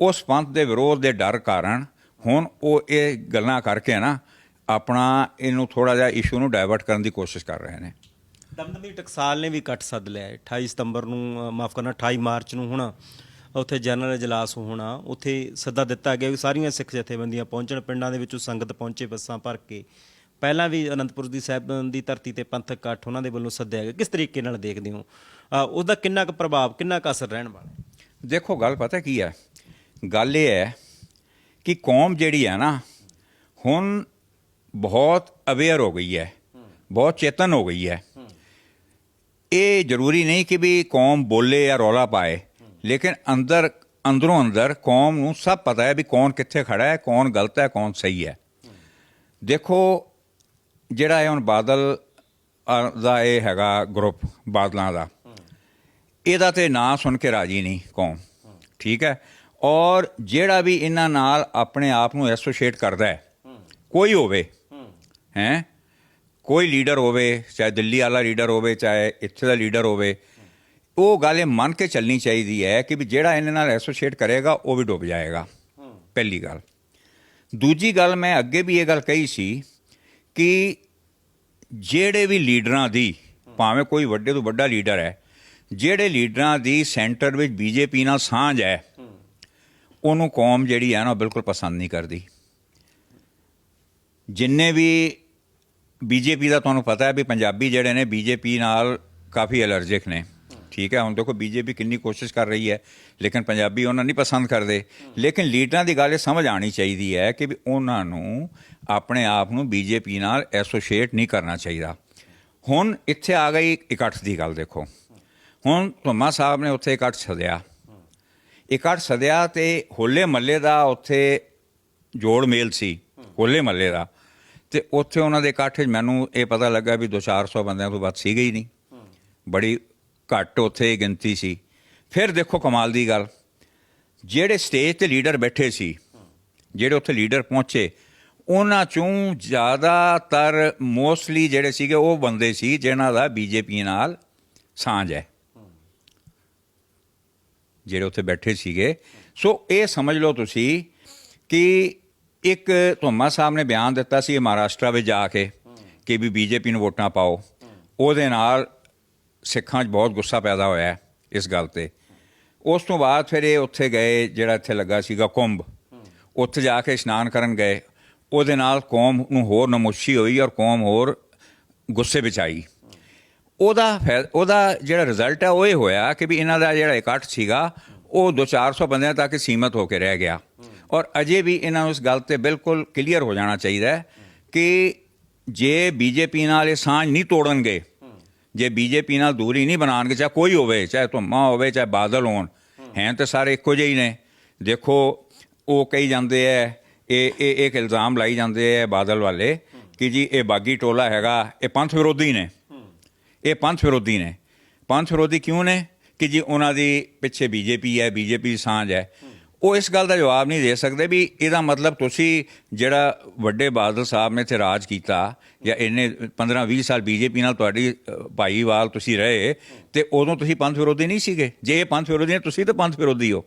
ਉਸ ਪੰਥ ਦੇ ਵਿਰੋਧ ਦੇ ਡਰ ਕਾਰਨ ਹੁਣ ਉਹ ਇਹ ਗੱਲਾਂ ਕਰਕੇ ਨਾ ਆਪਣਾ ਇਹਨੂੰ ਥੋੜਾ ਜਿਹਾ ਇਸ਼ੂ ਨੂੰ ਡਾਇਵਰਟ ਕਰਨ ਦੀ ਕੋਸ਼ਿਸ਼ ਕਰ ਰਹੇ ਨੇ। ਦਮਦਮੀ ਟਕਸਾਲ ਨੇ ਵੀ ਕੱਟ ਸੱਦ ਲਿਆ ਹੈ। 28 ਸਤੰਬਰ ਨੂੰ ਮਾਫ ਕਰਨਾ 28 ਮਾਰਚ ਨੂੰ ਹੋਣਾ ਉੱਥੇ ਜਨਰਲ ਇਜਲਾਸ ਹੋਣਾ। ਉੱਥੇ ਸੱਦਾ ਦਿੱਤਾ ਗਿਆ ਵੀ ਸਾਰੀਆਂ ਸਿੱਖ ਜਥੇਬੰਦੀਆਂ ਪਹੁੰਚਣ ਪਿੰਡਾਂ ਦੇ ਵਿੱਚੋਂ ਸੰਗਤ ਪਹੁੰਚੇ ਬੱਸਾਂ ਭਰ ਕੇ। ਪਹਿਲਾਂ ਵੀ ਅਨੰਦਪੁਰ ਦੀ ਸਾਹਿਬ ਦੀ ਧਰਤੀ ਤੇ ਪੰਥਕ ਇਕੱਠ ਉਹਨਾਂ ਦੇ ਵੱਲੋਂ ਸੱਦਿਆ ਗਿਆ। ਕਿਸ ਤਰੀਕੇ ਨਾਲ ਦੇਖਦੇ ਹੋ? ਉਹਦਾ ਕਿੰਨਾ ਕੁ ਪ੍ਰਭਾਵ ਕਿੰਨਾ ਕੁ ਅਸਰ ਰਹਿਣ ਵਾਲਾ? ਦੇਖੋ ਗੱਲ ਪਤਾ ਕੀ ਹੈ? ਗੱਲ ਇਹ ਹੈ ਕਿ ਕੌਮ ਜਿਹੜੀ ਹੈ ਨਾ ਹੁਣ ਬਹੁਤ ਅਵੇਅਰ ਹੋ ਗਈ ਹੈ ਬਹੁਤ ਚੇਤਨ ਹੋ ਗਈ ਹੈ ਇਹ ਜ਼ਰੂਰੀ ਨਹੀਂ ਕਿ ਵੀ ਕੌਮ ਬੋਲੇ ਜਾਂ ਰੌਲਾ ਪਾਏ ਲੇਕਿਨ ਅੰਦਰ ਅੰਦਰੋਂ ਅੰਦਰ ਕੌਮ ਨੂੰ ਸਭ ਪਤਾ ਹੈ ਵੀ ਕੌਣ ਕਿੱਥੇ ਖੜਾ ਹੈ ਕੌਣ ਗਲਤ ਹੈ ਕੌਣ ਸਹੀ ਹੈ ਦੇਖੋ ਜਿਹੜਾ ਇਹ ਹੁਣ ਬਾਦਲ ਦਾ ਇਹ ਹੈਗਾ ਗਰੁੱਪ ਬਾਦਲਾਂ ਦਾ ਇਹਦਾ ਤੇ ਨਾਂ ਸੁਣ ਕੇ ਰਾਜੀ ਨਹੀਂ ਕੌਮ ਠੀਕ ਹੈ ਔਰ ਜਿਹੜਾ ਵੀ ਇਹਨਾਂ ਨਾਲ ਆਪਣੇ ਆਪ ਨੂੰ ਐਸੋਸੀਏਟ ਕਰਦਾ ਹੈ ਕੋਈ ਹੋਵੇ ਹੈ? ਕੋਈ ਲੀਡਰ ਹੋਵੇ ਚਾਹੇ ਦਿੱਲੀ ਵਾਲਾ ਲੀਡਰ ਹੋਵੇ ਚਾਹੇ ਇੱਥੇ ਦਾ ਲੀਡਰ ਹੋਵੇ ਉਹ ਗੱਲ ਇਹ ਮੰਨ ਕੇ ਚੱਲਣੀ ਚਾਹੀਦੀ ਹੈ ਕਿ ਵੀ ਜਿਹੜਾ ਇਹਨਾਂ ਨਾਲ ਐਸੋਸੀਏਟ ਕਰੇਗਾ ਉਹ ਵੀ ਡੁੱਬ ਜਾਏਗਾ। ਪਹਿਲੀ ਗੱਲ। ਦੂਜੀ ਗੱਲ ਮੈਂ ਅੱਗੇ ਵੀ ਇਹ ਗੱਲ ਕਹੀ ਸੀ ਕਿ ਜਿਹੜੇ ਵੀ ਲੀਡਰਾਂ ਦੀ ਭਾਵੇਂ ਕੋਈ ਵੱਡੇ ਤੋਂ ਵੱਡਾ ਲੀਡਰ ਹੈ ਜਿਹੜੇ ਲੀਡਰਾਂ ਦੀ ਸੈਂਟਰ ਵਿੱਚ ਬੀਜੇਪੀ ਨਾਲ ਸਾਂਝ ਹੈ ਉਹਨੂੰ ਕੌਮ ਜਿਹੜੀ ਹੈ ਨਾ ਬਿਲਕੁਲ ਪਸੰਦ ਨਹੀਂ ਕਰਦੀ। ਜਿੰਨੇ ਵੀ ਬੀਜੇਪੀ ਦਾ ਤੁਹਾਨੂੰ ਪਤਾ ਹੈ ਵੀ ਪੰਜਾਬੀ ਜਿਹੜੇ ਨੇ ਬੀਜੇਪੀ ਨਾਲ ਕਾਫੀ ਅਲਰਜਿਕ ਨੇ। ਠੀਕ ਹੈ, ਹੁਣ ਦੇਖੋ ਬੀਜੇਪੀ ਕਿੰਨੀ ਕੋਸ਼ਿਸ਼ ਕਰ ਰਹੀ ਹੈ, ਲੇਕਿਨ ਪੰਜਾਬੀ ਉਹਨਾਂ ਨਹੀਂ ਪਸੰਦ ਕਰਦੇ। ਲੇਕਿਨ ਲੀਡਰਾਂ ਦੀ ਗੱਲ ਇਹ ਸਮਝ ਆਣੀ ਚਾਹੀਦੀ ਹੈ ਕਿ ਵੀ ਉਹਨਾਂ ਨੂੰ ਆਪਣੇ ਆਪ ਨੂੰ ਬੀਜੇਪੀ ਨਾਲ ਐਸੋਸੀਏਟ ਨਹੀਂ ਕਰਨਾ ਚਾਹੀਦਾ। ਹੁਣ ਇੱਥੇ ਆ ਗਈ ਇਕੱਠ ਦੀ ਗੱਲ ਦੇਖੋ। ਹੁਣ ਧੁੰਮਾ ਸਾਹਿਬ ਨੇ ਉੱਥੇ ਇਕੱਠ ਸਦਿਆ। ਇਕੱਠ ਸਦਿਆ ਤੇ ਹੋਲੇ ਮੱਲੇ ਦਾ ਉੱਥੇ ਜੋੜ ਮੇਲ ਸੀ, ਹੋਲੇ ਮੱਲੇ ਦਾ। ਤੇ ਉੱਥੇ ਉਹਨਾਂ ਦੇ ਇਕੱਠ 'ਚ ਮੈਨੂੰ ਇਹ ਪਤਾ ਲੱਗਾ ਵੀ 2-400 ਬੰਦਿਆਂ ਤੋਂ ਵੱਧ ਸੀਗੇ ਹੀ ਨਹੀਂ। ਬੜੀ ਘੱਟ ਉੱਥੇ ਗਿਣਤੀ ਸੀ। ਫਿਰ ਦੇਖੋ ਕਮਾਲ ਦੀ ਗੱਲ। ਜਿਹੜੇ ਸਟੇਜ ਤੇ ਲੀਡਰ ਬੈਠੇ ਸੀ, ਜਿਹੜੇ ਉੱਥੇ ਲੀਡਰ ਪਹੁੰਚੇ, ਉਹਨਾਂ ਚੋਂ ਜ਼ਿਆਦਾਤਰ ਮੋਸਟਲੀ ਜਿਹੜੇ ਸੀਗੇ ਉਹ ਬੰਦੇ ਸੀ ਜਿਨ੍ਹਾਂ ਦਾ ਬੀਜੇਪੀ ਨਾਲ ਸਾਂਝ ਹੈ। ਜਿਹੜੇ ਉੱਥੇ ਬੈਠੇ ਸੀਗੇ। ਸੋ ਇਹ ਸਮਝ ਲਓ ਤੁਸੀਂ ਕਿ ਇੱਕ ਧੋਮਾ ਸਾਹਿਬ ਨੇ ਬਿਆਨ ਦਿੱਤਾ ਸੀ ਮਹਾਰਾਸ਼ਟਰ ਵਿੱਚ ਜਾ ਕੇ ਕਿ ਵੀ ਬੀਜੇਪੀ ਨੂੰ ਵੋਟਾਂ ਪਾਓ। ਉਹਦੇ ਨਾਲ ਸਿੱਖਾਂ 'ਚ ਬਹੁਤ ਗੁੱਸਾ ਪੈਦਾ ਹੋਇਆ ਇਸ ਗੱਲ ਤੇ। ਉਸ ਤੋਂ ਬਾਅਦ ਫਿਰ ਇਹ ਉੱਥੇ ਗਏ, ਜਿਹੜਾ ਇੱਥੇ ਲੱਗਾ ਸੀਗਾ ਕੁੰਭ। ਉੱਥੇ ਜਾ ਕੇ ਇਸ਼ਨਾਨ ਕਰਨ ਗਏ। ਉਹਦੇ ਨਾਲ ਕੌਮ ਨੂੰ ਹੋਰ ਨਮੋਸ਼ੀ ਹੋਈ ਔਰ ਕੌਮ ਹੋਰ ਗੁੱਸੇ ਵਿੱਚ ਆਈ। ਉਹਦਾ ਫਾਇ- ਉਹਦਾ ਜਿਹੜਾ ਰਿਜ਼ਲਟ ਹੈ ਉਹ ਇਹ ਹੋਇਆ ਕਿ ਵੀ ਇਹਨਾਂ ਦਾ ਜਿਹੜਾ ਇਕੱਠ ਸੀਗਾ, ਉਹ 2-400 ਬੰਦਿਆਂ ਤੱਕ ਹੀ ਸੀਮਤ ਹੋ ਕੇ ਰਹਿ ਗਿਆ। ਔਰ ਅਜੇ ਵੀ ਇਹਨਾਂ ਨੂੰ ਇਸ ਗੱਲ ਤੇ ਬਿਲਕੁਲ ਕਲੀਅਰ ਹੋ ਜਾਣਾ ਚਾਹੀਦਾ ਹੈ ਕਿ ਜੇ ਬੀਜੇਪੀ ਨਾਲ ਇਹ ਸਾਂਝ ਨਹੀਂ ਤੋੜਨਗੇ, ਜੇ ਬੀਜੇਪੀ ਨਾਲ ਦੂਰੀ ਨਹੀਂ ਬਣਾਉਣਗੇ, ਚਾਹੇ ਕੋਈ ਹੋਵੇ, ਚਾਹੇ ਧੁੰਮਾ ਹੋਵੇ, ਚਾਹੇ ਬਾਦਲ ਹੋਣ, ਹੈ ਤਾਂ ਸਾਰੇ ਇੱਕੋ ਜਿਹੇ ਹੀ ਨੇ। ਦੇਖੋ, ਉਹ ਕਹੀ ਜਾਂਦੇ ਐ, ਇਹ ਇਹ, ਇੱਕ ਇਲਜ਼ਾਮ ਲਾਈ ਜਾਂਦੇ ਐ ਬਾਦਲ ਵਾਲੇ ਕਿ ਜੀ ਇਹ ਬਾਗੀ ਟੋਲਾ ਹੈਗਾ, ਇਹ ਪੰਥ ਵਿਰੋਧੀ ਨੇ। ਇਹ ਪੰਥ ਵਿਰੋਧੀ ਨੇ। ਪੰਥ ਵਿਰੋਧੀ ਕਿਉਂ ਨੇ? ਕਿ ਜੀ ਉਹਨਾਂ ਦੀ ਪਿੱਛੇ ਬੀਜੇਪੀ ਹੈ ਬੀਜੇਪੀ ਦੀ ਸਾਂਝ ਹੈ ਉਹ ਇਸ ਗੱਲ ਦਾ ਜਵਾਬ ਨਹੀਂ ਦੇ ਸਕਦੇ ਵੀ ਇਹਦਾ ਮਤਲਬ ਤੁਸੀਂ ਜਿਹੜਾ ਵੱਡੇ ਬਾਦਲ ਸਾਹਿਬ ਨੇ ਤੇ ਰਾਜ ਕੀਤਾ ਜਾਂ ਇਹਨੇ 15 20 ਸਾਲ ਬੀਜੇਪੀ ਨਾਲ ਤੁਹਾਡੀ ਭਾਈਵਾਲ ਤੁਸੀਂ ਰਹੇ ਤੇ ਉਦੋਂ ਤੁਸੀਂ ਪੰਥ ਵਿਰੋਧੀ ਨਹੀਂ ਸੀਗੇ। ਜੇ ਪੰਥ ਵਿਰੋਧੀ ਨੇ ਤੁਸੀਂ ਤਾਂ ਪੰਥ ਵਿਰੋਧੀ ਹੋ।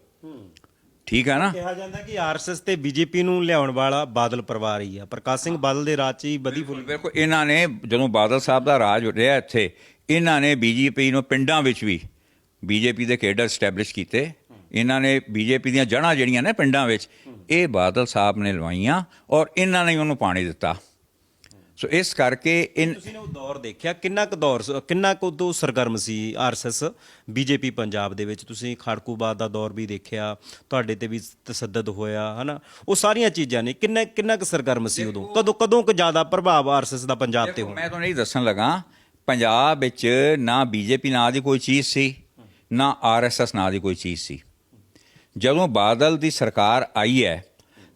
ਠੀਕ ਹੈ ਨਾ? ਕਿਹਾ ਜਾਂਦਾ ਕਿ ਆਰਐਸਐਸ ਤੇ ਬੀਜੇਪੀ ਨੂੰ ਲਿਆਉਣ ਵਾਲਾ ਬਾਦਲ ਪਰਿਵਾਰ ਹੀ ਆ। ਪ੍ਰਕਾਸ਼ ਸਿੰਘ ਬਾਦਲ ਦੇ ਰਾਜ 'ਚ ਹੀ ਵਧੀ ਫੁੱਲ ਵੇਖੋ ਇਹਨਾਂ ਨੇ ਜਦੋਂ ਬਾਦਲ ਸਾਹਿਬ ਦਾ ਰਾਜ ਰਿਹਾ ਇੱਥੇ ਇਹਨਾਂ ਨੇ ਬੀਜੇਪੀ ਨੂੰ ਪਿੰਡਾਂ ਵਿੱਚ ਵੀ ਬੀਜੇਪੀ ਦੇ ਕੇਡਰ ਸਟੈਬਲਿਸ਼ ਕੀਤੇ। ਇਹਨਾਂ ਨੇ ਬੀਜੇਪੀ ਦੀਆਂ ਜੜ੍ਹਾਂ ਜਿਹੜੀਆਂ ਨੇ ਪਿੰਡਾਂ ਵਿੱਚ ਇਹ ਬਾਦਲ ਸਾਹਿਬ ਨੇ ਲਵਾਈਆਂ ਔਰ ਇਹਨਾਂ ਨੇ ਉਹਨੂੰ ਪਾਣੀ ਦਿੱਤਾ। ਸੋ ਇਸ ਕਰਕੇ ਇਨ ਤੁਸੀਂ ਉਹ ਦੌਰ ਦੇਖਿਆ ਕਿੰਨਾ ਕੁ ਦੌਰ ਕਿੰਨਾ ਕੁ ਉਦੋਂ ਸਰਗਰਮ ਸੀ ਆਰਐਸਐਸ ਬੀਜੇਪੀ ਪੰਜਾਬ ਦੇ ਵਿੱਚ? ਤੁਸੀਂ ਖਾੜਕੂਬਾਦ ਦਾ ਦੌਰ ਵੀ ਦੇਖਿਆ ਤੁਹਾਡੇ ਤੇ ਵੀ ਤਸੱਦਦ ਹੋਇਆ ਹਨਾ? ਉਹ ਸਾਰੀਆਂ ਚੀਜ਼ਾਂ ਨੇ ਕਿੰਨਾ ਕਿੰਨਾ ਕੁ ਸਰਗਰਮ ਸੀ ਉਦੋਂ? ਕਦੋਂ ਕਦੋਂ ਕੁ ਜ਼ਿਆਦਾ ਪ੍ਰਭਾਵ ਆਰਐਸਐਸ ਦਾ ਪੰਜਾਬ ਤੇ ਹੋਣਾ ਮੈਂ ਤੁਹਾਨੂੰ ਇਹ ਦੱਸਣ ਲੱਗਾ ਪੰਜਾਬ ਵਿੱਚ ਨਾ ਬੀਜੇਪੀ ਨਾਂ ਦੀ ਕੋਈ ਚੀਜ਼ ਸੀ ਨਾ ਆਰਐਸਐਸ ਨਾਂ ਦੀ ਕੋਈ ਚੀਜ਼ ਸੀ। ਜਦੋਂ ਬਾਦਲ ਦੀ ਸਰਕਾਰ ਆਈ ਹੈ,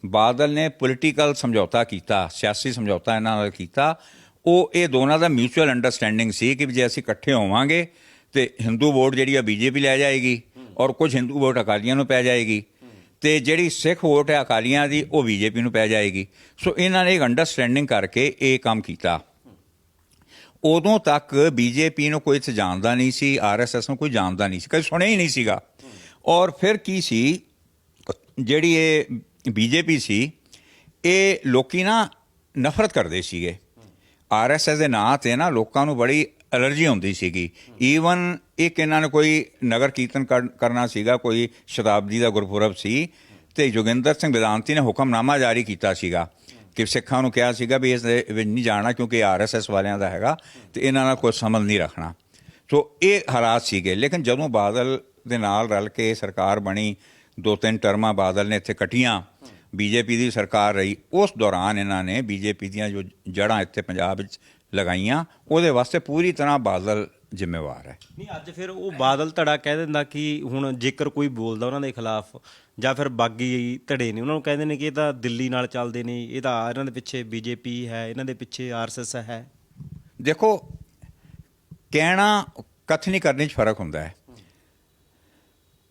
ਬਾਦਲ ਨੇ ਪੋਲੀਟੀਕਲ ਸਮਝੌਤਾ ਕੀਤਾ, ਸਿਆਸੀ ਸਮਝੌਤਾ ਇਹਨਾਂ ਨਾਲ ਕੀਤਾ। ਉਹ, ਇਹ ਦੋਨਾਂ ਦਾ ਮਿਊਚੁਅਲ ਅੰਡਰਸਟੈਂਡਿੰਗ ਸੀ ਕਿ ਵੀ ਜੇ ਅਸੀਂ ਇਕੱਠੇ ਹੋਵਾਂਗੇ ਤੇ ਹਿੰਦੂ ਵੋਟ ਜਿਹੜੀ ਆ ਬੀਜੇਪੀ ਲੈ ਜਾਏਗੀ ਔਰ ਕੁਝ ਹਿੰਦੂ ਵੋਟ ਅਕਾਲੀਆਂ ਨੂੰ ਪੈ ਜਾਏਗੀ। ਤੇ ਜਿਹੜੀ ਸਿੱਖ ਵੋਟ ਹੈ ਅਕਾਲੀਆਂ ਦੀ, ਉਹ ਬੀਜੇਪੀ ਨੂੰ ਪੈ ਜਾਏਗੀ। ਸੋ ਇਹਨਾਂ ਨੇ ਇੱਕ ਅੰਡਰਸਟੈਂਡਿੰਗ ਕਰਕੇ ਇਹ ਕੰਮ ਕੀਤਾ। ਉਦੋਂ ਤੱਕ ਬੀਜੇਪੀ ਨੂੰ ਕੋਈ ਇੱਥੇ ਜਾਣਦਾ ਨਹੀਂ ਸੀ ਆਰਐਸਐਸ ਨੂੰ ਕੋਈ ਜਾਣਦਾ ਨਹੀਂ ਸੀ, ਕਦੇ ਸੁਣਿਆ ਹੀ ਨਹੀਂ ਸੀਗਾ। ਔਰ ਫਿਰ ਕੀ ਸੀ? ਜਿਹੜੀ ਇਹ ਬੀਜੇਪੀ ਸੀ, ਇਹ ਲੋਕੀ ਨਾ ਨਫ਼ਰਤ ਕਰਦੇ ਸੀਗੇ। ਆਰਐਸਐਸ ਦੇ ਨਾਂ ਤੇ ਨਾ ਲੋਕਾਂ ਨੂੰ ਬੜੀ ਐਲਰਜੀ ਹੁੰਦੀ ਸੀਗੀ। ਈਵਨ ਇੱਕ ਇਹਨਾਂ ਨੇ ਕੋਈ ਨਗਰ ਕੀਰਤਨ ਕਰ- ਕਰਨਾ ਸੀਗਾ, ਕੋਈ ਸ਼ਤਾਬਦੀ ਦਾ ਗੁਰਪੁਰਬ ਸੀ ਤੇ ਜੋਗਿੰਦਰ ਸਿੰਘ ਵਿਦਾਂਤੀ ਨੇ ਹੁਕਮਨਾਮਾ ਜਾਰੀ ਕੀਤਾ ਸੀਗਾ। ਕਿ ਸਿੱਖਾਂ ਨੂੰ ਕਿਹਾ ਸੀਗਾ ਵੀ ਇਸ ਦੇ ਵਿੱਚ ਨਹੀਂ ਜਾਣਾ ਕਿਉਂਕਿ ਆਰਐਸਐਸ ਵਾਲਿਆਂ ਦਾ ਹੈਗਾ ਤੇ ਇਹਨਾਂ ਨਾਲ ਕੋਈ ਸਮਝ ਨਹੀਂ ਰੱਖਣਾ। ਸੋ ਇਹ ਹਾਲਾਤ ਸੀਗੇ। ਲੇਕਿਨ ਜਦੋਂ ਬਾਦਲ ਦੇ ਨਾਲ ਰਲ ਕੇ ਸਰਕਾਰ ਬਣੀ ਦੋ ਤਿੰਨ ਟਰਮਾਂ ਬਾਦਲ ਨੇ ਇੱਥੇ ਕੱਟੀਆਂ ਬੀਜੇਪੀ ਦੀ ਸਰਕਾਰ ਰਹੀ। ਉਸ ਦੌਰਾਨ ਇਹਨਾਂ ਨੇ ਬੀਜੇਪੀ ਦੀਆਂ ਜੋ ਜੜ੍ਹਾਂ ਇੱਥੇ ਪੰਜਾਬ ਵਿੱਚ ਲਗਾਈਆਂ ਉਹਦੇ ਵਾਸਤੇ ਪੂਰੀ ਤਰ੍ਹਾਂ ਬਾਦਲ ਜ਼ਿੰਮੇਵਾਰ ਹੈ। ਨਹੀਂ ਅੱਜ ਫਿਰ ਉਹ ਬਾਦਲ ਧੜਾ ਕਹਿ ਦਿੰਦਾ ਕਿ ਹੁਣ ਜੇਕਰ ਕੋਈ ਬੋਲਦਾ ਉਹਨਾਂ ਦੇ ਖਿਲਾਫ ਜਾਂ ਫਿਰ ਬਾਗੀ ਧੜੇ ਨੇ ਉਹਨਾਂ ਨੂੰ ਕਹਿੰਦੇ ਨੇ ਕਿ ਇਹ ਤਾਂ ਦਿੱਲੀ ਨਾਲ ਚੱਲਦੇ ਨੇ ਇਹ ਤਾਂ ਇਹਨਾਂ ਦੇ ਪਿੱਛੇ ਬੀਜੇਪੀ ਹੈ ਇਹਨਾਂ ਦੇ ਪਿੱਛੇ ਆਰਐਸਐਸ ਹੈ। ਦੇਖੋ ਕਹਿਣਾ ਕਥਨੀ ਕਰਨੇ 'ਚ ਫ਼ਰਕ ਹੁੰਦਾ ਹੈ।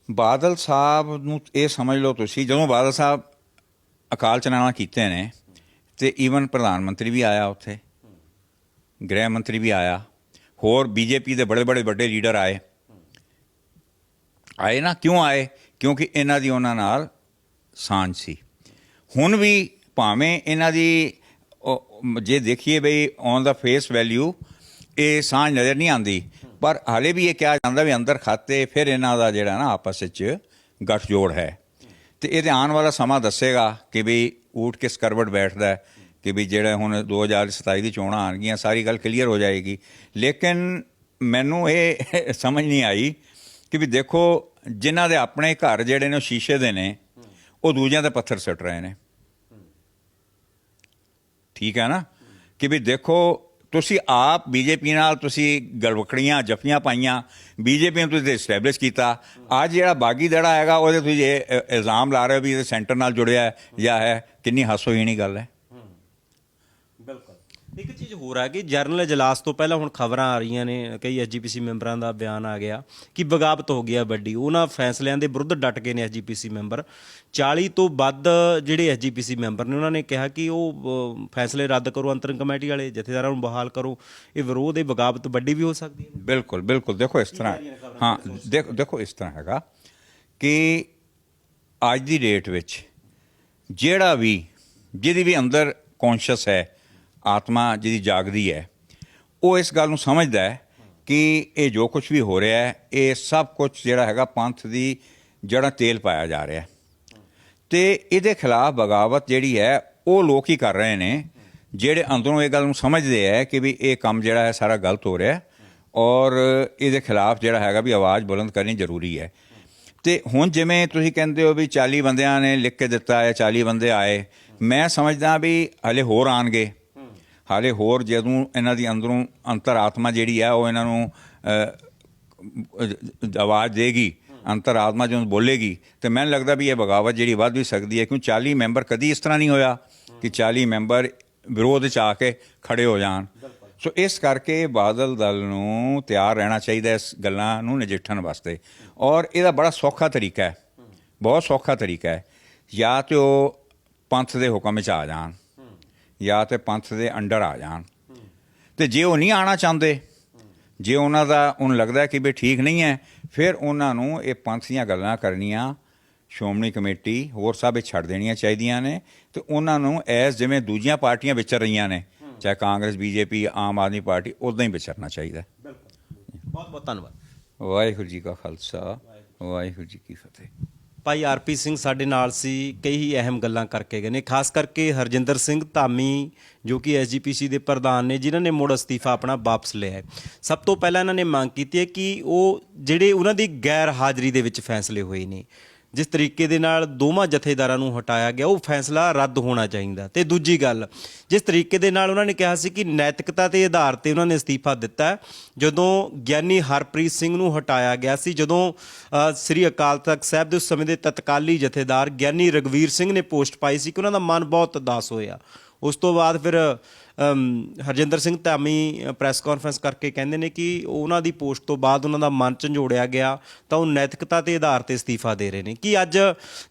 ਬਾਦਲ ਸਾਹਿਬ ਨੂੰ ਇਹ ਸਮਝ ਲਓ ਤੁਸੀਂ, ਜਦੋਂ ਬਾਦਲ ਸਾਹਿਬ ਅਕਾਲ ਚਲਾਣਾ ਕੀਤੇ ਨੇ, ਤੇ ਈਵਨ ਪ੍ਰਧਾਨ ਮੰਤਰੀ ਵੀ ਆਇਆ ਉੱਥੇ, ਗ੍ਰਹਿ ਮੰਤਰੀ ਵੀ ਆਇਆ, ਹੋਰ ਬੀਜੇਪੀ ਦੇ ਬੜੇ ਬੜੇ ਵੱਡੇ ਲੀਡਰ ਆਏ। ਆਏ ਨਾ, ਕਿਉਂ ਆਏ? ਕਿਉਂਕਿ ਇਹਨਾਂ ਦੀ ਉਹਨਾਂ ਨਾਲ ਸਾਂਝ ਸੀ। ਹੁਣ ਵੀ ਭਾਵੇਂ ਇਹਨਾਂ ਦੀ ਜੇ ਦੇਖੀਏ ਬਈ ਔਨ ਦਾ ਫੇਸ ਵੈਲਿਊ ਇਹ ਸਾਂਝ ਨਜ਼ਰ ਨਹੀਂ ਆਉਂਦੀ ਪਰ ਹਾਲੇ ਵੀ ਇਹ ਕਿਹਾ ਜਾਂਦਾ ਵੀ ਅੰਦਰ ਖਾਤੇ, ਫਿਰ ਇਹਨਾਂ ਦਾ ਜਿਹੜਾ ਨਾ ਆਪਸ ਵਿੱਚ ਗੱਠਜੋੜ ਹੈ। ਤੇ ਇਹਦੇ ਆਉਣ ਵਾਲਾ ਸਮਾਂ ਦੱਸੇਗਾ ਕਿ ਵੀ ਊਟ ਕਿਸ ਕਰਵਟ ਬੈਠਦਾ ਹੈ, ਕਿ ਵੀ ਜਿਹੜਾ ਹੁਣ 2027 ਦੀ ਚੋਣਾਂ ਆਣਗੀਆਂ ਸਾਰੀ ਗੱਲ ਕਲੀਅਰ ਹੋ ਜਾਏਗੀ। ਲੇਕਿਨ ਮੈਨੂੰ ਇਹ [laughs] ਸਮਝ ਨਹੀਂ ਆਈ ਕਿ ਵੀ ਦੇਖੋ, ਜਿਨ੍ਹਾਂ ਦੇ ਆਪਣੇ ਘਰ ਜਿਹੜੇ ਨੇ ਉਹ ਸ਼ੀਸ਼ੇ ਦੇ ਨੇ, ਉਹ ਦੂਜਿਆਂ ਦੇ ਪੱਥਰ ਸੁੱਟ ਰਹੇ ਨੇ। ਠੀਕ ਹੈ ਨਾ? ਕਿ ਵੀ ਦੇਖੋ ਤੁਸੀਂ ਆਪ ਬੀਜੇਪੀ ਨਾਲ ਤੁਸੀਂ ਗਲਵਕੜੀਆਂ ਜਫੀਆਂ ਪਾਈਆਂ ਬੀਜੇਪੀ ਨੂੰ ਤੁਸੀਂ ਐਸਟੈਬਲਿਸ਼ ਕੀਤਾ। ਅੱਜ ਜਿਹੜਾ ਬਾਗੀ ਦੜਾ ਹੈਗਾ, ਉਹਦੇ ਤੁਸੀਂ ਇਹ ਇਲਜ਼ਾਮ ਲਾ ਰਹੇ ਹੋ ਵੀ ਇਹ ਸੈਂਟਰ ਨਾਲ ਜੁੜਿਆ ਹੈ ਜਾਂ ਹੈ। ਕਿੰਨੀ ਹਾਸੋਹੀਣੀ ਗੱਲ ਹੈ। ਬਿਲਕੁਲ। ਇੱਕ ਚੀਜ਼ ਹੋਰ ਹੈ ਕਿ ਜਰਨਲ ਇਜਲਾਸ ਤੋਂ ਪਹਿਲਾਂ ਹੁਣ ਖਬਰਾਂ ਆ ਰਹੀਆਂ ਨੇ ਕਈ ਐਸਜੀਪੀਸੀ ਮੈਂਬਰਾਂ ਦਾ ਬਿਆਨ ਆ ਗਿਆ ਕਿ ਬਗਾਵਤ ਹੋ ਗਿਆ ਵੱਡੀ। ਉਹਨਾਂ ਫੈਸਲਿਆਂ ਦੇ ਵਿਰੁੱਧ ਡਟ ਗਏ ਨੇ ਐਸਜੀਪੀਸੀ ਮੈਂਬਰ। 40 ਤੋਂ ਵੱਧ ਜਿਹੜੇ ਐਸਜੀਪੀਸੀ ਮੈਂਬਰ ਨੇ ਉਹਨਾਂ ਨੇ ਕਿਹਾ ਕਿ ਉਹ ਫੈਸਲੇ ਰੱਦ ਕਰੋ ਅੰਤਰਿਮ ਕਮੇਟੀ ਵਾਲੇ ਜਥੇਦਾਰਾਂ ਨੂੰ ਬਹਾਲ ਕਰੋ। ਇਹ ਵਿਰੋਧ ਇਹ ਬਗਾਵਤ ਵੱਡੀ ਵੀ ਹੋ ਸਕਦੀ ਹੈ। ਬਿਲਕੁਲ ਬਿਲਕੁਲ। ਦੇਖੋ ਇਸ ਤਰ੍ਹਾਂ ਹਾਂ। ਦੇਖੋ ਦੇਖੋ ਇਸ ਤਰ੍ਹਾਂ ਹੈਗਾ ਕਿ ਅੱਜ ਦੀ ਡੇਟ ਵਿੱਚ ਜਿਹੜਾ ਵੀ ਜਿਹਦੀ ਵੀ ਅੰਦਰ ਕੌਨਸ਼ੀਅਸ ਹੈ ਆਤਮਾ ਜਿਹਦੀ ਜਾਗਦੀ ਹੈ, ਉਹ ਇਸ ਗੱਲ ਨੂੰ ਸਮਝਦਾ ਹੈ ਕਿ ਇਹ ਜੋ ਕੁਝ ਵੀ ਹੋ ਰਿਹਾ ਹੈ, ਇਹ ਸਭ ਕੁਝ ਜਿਹੜਾ ਹੈਗਾ ਪੰਥ ਦੀ ਜੜ੍ਹਾਂ ਤੇਲ ਪਾਇਆ ਜਾ ਰਿਹਾ ਹੈ। ਤੇ ਇਹਦੇ ਖਿਲਾਫ ਬਗਾਵਤ ਜਿਹੜੀ ਹੈ, ਉਹ ਲੋਕ ਹੀ ਕਰ ਰਹੇ ਨੇ, ਜਿਹੜੇ ਅੰਦਰੋਂ ਇਹ ਗੱਲ ਨੂੰ ਸਮਝਦੇ ਹੈ ਕਿ ਵੀ ਇਹ ਕੰਮ ਜਿਹੜਾ ਹੈ, ਸਾਰਾ ਗਲਤ ਹੋ ਰਿਹਾ ਹੈ ਔਰ ਇਹਦੇ ਖਿਲਾਫ ਜਿਹੜਾ ਹੈਗਾ ਵੀ ਆਵਾਜ਼ ਬੁਲੰਦ ਕਰਨੀ ਜ਼ਰੂਰੀ ਹੈ। ਤੇ ਹੁਣ ਜਿਵੇਂ ਤੁਸੀਂ ਕਹਿੰਦੇ ਹੋ ਵੀ 40 ਬੰਦਿਆਂ ਨੇ ਲਿਖ ਕੇ ਦਿੱਤਾ ਹੈ 40 ਬੰਦੇ ਆਏ, ਮੈਂ ਸਮਝਦਾ ਵੀ ਹਲੇ ਹੋਰ ਆਣਗੇ ਹਾਲੇ ਹੋਰ ਜਦੋਂ ਇਹਨਾਂ ਦੀ ਅੰਦਰੋਂ ਅੰਤਰਾਤਮਾ ਜਿਹੜੀ ਆ ਉਹ ਇਹਨਾਂ ਨੂੰ ਅ, ਅ, ਆਵਾਜ਼ ਦੇਗੀ ਅੰਤਰਾਤਮਾ ਜਦੋਂ ਬੋਲੇਗੀ ਤੇ ਮੈਨੂੰ ਲੱਗਦਾ ਵੀ ਇਹ ਬਗਾਵਤ ਜਿਹੜੀ ਵੱਧ ਵੀ ਸਕਦੀ ਹੈ ਕਿਉਂ 40 ਮੈਂਬਰ ਕਦੀ ਇਸ ਤਰ੍ਹਾਂ ਨਹੀਂ ਹੋਇਆ ਕਿ 40 ਮੈਂਬਰ ਵਿਰੋਧ ਚ ਆ ਕੇ ਖੜੇ ਹੋ ਜਾਣ। ਸੋ ਇਸ ਕਰਕੇ ਬਾਦਲ ਦਲ ਨੂੰ ਤਿਆਰ ਰਹਿਣਾ ਚਾਹੀਦਾ ਇਸ ਗੱਲਾਂ ਨੂੰ ਨਜਿੱਠਣ ਵਾਸਤੇ। ਔਰ ਇਹਦਾ ਬੜਾ ਸੌਖਾ ਤਰੀਕਾ ਹੈ ਬਹੁਤ ਸੌਖਾ ਤਰੀਕਾ ਹੈ। ਜਾਂ ਤੇ ਉਹ ਪੰਥ ਦੇ ਹੁਕਮ ਵਿੱਚ ਆ ਜਾਣ। ਜਾਂ ਤੇ ਪੰਥ ਦੇ ਅੰਡਰ ਆ ਜਾਣ। ਤੇ ਜੇ ਉਹ ਨਹੀਂ ਆਣਾ ਚਾਹੁੰਦੇ ਜੇ ਉਹਨਾਂ ਦਾ ਉਹਨੂੰ ਲੱਗਦਾ ਕਿ ਵੀ ਠੀਕ ਨਹੀਂ ਹੈ ਫਿਰ ਉਹਨਾਂ ਨੂੰ ਇਹ ਪੰਥ ਦੀਆਂ ਗੱਲਾਂ ਕਰਨੀਆਂ ਸ਼੍ਰੋਮਣੀ ਕਮੇਟੀ ਹੋਰ ਸਭ ਛੱਡ ਦੇਣੀਆਂ ਚਾਹੀਦੀਆਂ ਨੇ ਤੇ ਉਹਨਾਂ ਨੂੰ ਐਸ ਜਿਵੇਂ ਦੂਜੀਆਂ ਪਾਰਟੀਆਂ ਵਿਚਰ ਰਹੀਆਂ ਨੇ ਚਾਹੇ ਕਾਂਗਰਸ ਬੀਜੇਪੀ ਆਮ ਆਦਮੀ ਪਾਰਟੀ ਉਦਾਂ ਹੀ ਵਿਚਰਨਾ ਚਾਹੀਦਾ। ਬਹੁਤ ਬਹੁਤ ਧੰਨਵਾਦ। ਵਾਹਿਗੁਰੂ ਜੀ ਕਾ ਖਾਲਸਾ ਵਾਹਿਗੁਰੂ ਜੀ ਕੀ ਫਤਿਹ। ਭਾਈ ਆਰਪੀ ਸਿੰਘ ਸਾਡੇ ਨਾਲ ਸੀ, ਕਈ ਅਹਿਮ ਗੱਲਾਂ ਕਰਕੇ ਗਏ ਨੇ। ਖਾਸ ਕਰਕੇ ਹਰਜਿੰਦਰ ਸਿੰਘ ਧਾਮੀ, ਜੋ ਕਿ ਐਸਜੀਪੀਸੀ ਦੇ ਪ੍ਰਧਾਨ ਨੇ, ਜਿਨ੍ਹਾਂ ਨੇ ਮੁੜ ਅਸਤੀਫਾ ਆਪਣਾ ਵਾਪਸ ਲਿਆ ਹੈ। ਸਭ ਤੋਂ ਪਹਿਲਾਂ ਇਹਨਾਂ ਨੇ ਮੰਗ ਕੀਤੀ ਹੈ ਕਿ ਉਹ ਜਿਹੜੇ ਉਹਨਾਂ ਦੀ ਗੈਰ ਹਾਜ਼ਰੀ ਦੇ ਵਿੱਚ ਫੈਸਲੇ ਹੋਏ ਨੇ। ਜਿਸ ਤਰੀਕੇ ਦੇ ਨਾਲ ਦੋਵਾਂ ਜਥੇਦਾਰਾਂ ਨੂੰ ਹਟਾਇਆ ਗਿਆ, ਉਹ ਫੈਸਲਾ ਰੱਦ ਹੋਣਾ ਚਾਹੀਦਾ। ਤੇ ਦੂਜੀ ਗੱਲ, ਜਿਸ ਤਰੀਕੇ ਦੇ ਨਾਲ ਉਹਨਾਂ ਨੇ ਕਿਹਾ ਸੀ ਕਿ ਨੈਤਿਕਤਾ ਦੇ ਆਧਾਰ ਤੇ ਉਹਨਾਂ ਨੇ ਅਸਤੀਫਾ ਦਿੱਤਾ ਜਦੋਂ ਗਿਆਨੀ ਹਰਪ੍ਰੀਤ ਸਿੰਘ ਨੂੰ ਹਟਾਇਆ ਗਿਆ ਸੀ, ਜਦੋਂ ਸ੍ਰੀ ਅਕਾਲ ਤਖਤ ਸਾਹਿਬ ਦੇ ਉਸ ਸਮੇਂ ਦੇ ਤਤਕਾਲੀ ਜਥੇਦਾਰ ਗਿਆਨੀ ਰਗਵੀਰ ਸਿੰਘ ਨੇ ਪੋਸਟ ਪਾਈ ਸੀ ਕਿ ਉਹਨਾਂ ਦਾ ਮਨ ਬਹੁਤ ਉਦਾਸ ਹੋਇਆ। ਉਸ ਤੋਂ ਬਾਅਦ ਫਿਰ ਹਰਜਿੰਦਰ ਸਿੰਘ ਧਾਮੀ ਪ੍ਰੈਸ ਕਾਨਫਰੰਸ ਕਰਕੇ ਕਹਿੰਦੇ ਨੇ ਕਿ ਉਹਨਾਂ ਦੀ ਪੋਸਟ ਤੋਂ ਬਾਅਦ ਉਹਨਾਂ ਦਾ ਮਨ ਝੰਜੋੜਿਆ ਗਿਆ, ਤਾਂ ਉਹ ਨੈਤਿਕਤਾ ਦੇ ਆਧਾਰ ਤੇ ਅਸਤੀਫਾ ਦੇ ਰਹੇ ਨੇ। ਕਿ ਅੱਜ